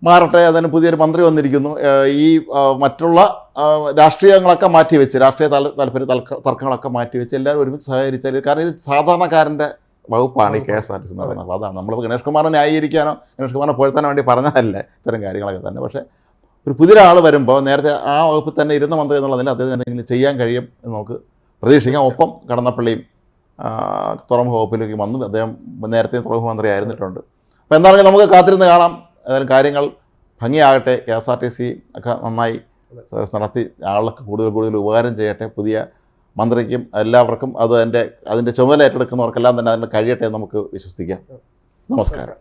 മാറട്ടെ അതിന് പുതിയൊരു മന്ത്രി വന്നിരിക്കുന്നു. ഈ മറ്റുള്ള രാഷ്ട്രീയങ്ങളൊക്കെ മാറ്റിവെച്ച് രാഷ്ട്രീയ തല താല്പര്യ തർക്കങ്ങളൊക്കെ മാറ്റിവെച്ച് എല്ലാവരും ഒരുമിച്ച് സഹകരിച്ചാൽ കാരണം ഇത് സാധാരണക്കാരന്റെ വകുപ്പാണ് ഈ K S R T C എന്ന് പറയുന്നത്. അപ്പോൾ അതാണ്. നമ്മൾ ഗണേഷ് കുമാറിനെ ന്യായീകരിക്കാനോ ഗണേഷ് കുമാറിനെ പുഴത്താനോ വേണ്ടി പറഞ്ഞതല്ല. ഇത്തരം കാര്യങ്ങളൊക്കെ തന്നെ. പക്ഷേ ഒരു പുതിയൊരാൾ വരുമ്പോൾ നേരത്തെ ആ വകുപ്പിൽ തന്നെ ഇരുന്ന മന്ത്രി എന്നുള്ളതിൽ അദ്ദേഹത്തിന് എന്തെങ്കിലും ചെയ്യാൻ കഴിയും എന്ന് നമുക്ക് പ്രതീക്ഷിക്കാം. ഒപ്പം കടന്നപ്പള്ളിയും തുറമുഖ വകുപ്പിലേക്ക് വന്നു അദ്ദേഹം നേരത്തെ തുറമുഖ മന്ത്രി ആയിരുന്നിട്ടുണ്ട്. അപ്പോൾ എന്താണെങ്കിൽ നമുക്ക് കാത്തിരുന്ന് കാണാം. ഏതായാലും കാര്യങ്ങൾ ഭംഗിയാകട്ടെ. K S R T C ഒക്കെ നന്നായി നടത്തി ആളുകൾക്ക് കൂടുതൽ കൂടുതൽ ഉപകാരം ചെയ്യട്ടെ. പുതിയ മന്ത്രിക്കും എല്ലാവർക്കും അത് അതിന്റെ അതിന്റെ ചുമതല ഏറ്റെടുക്കുന്നവർക്കെല്ലാം തന്നെ അതിന് കഴിയട്ടെ നമുക്ക് വിശ്വസിക്കാം. നമസ്കാരം.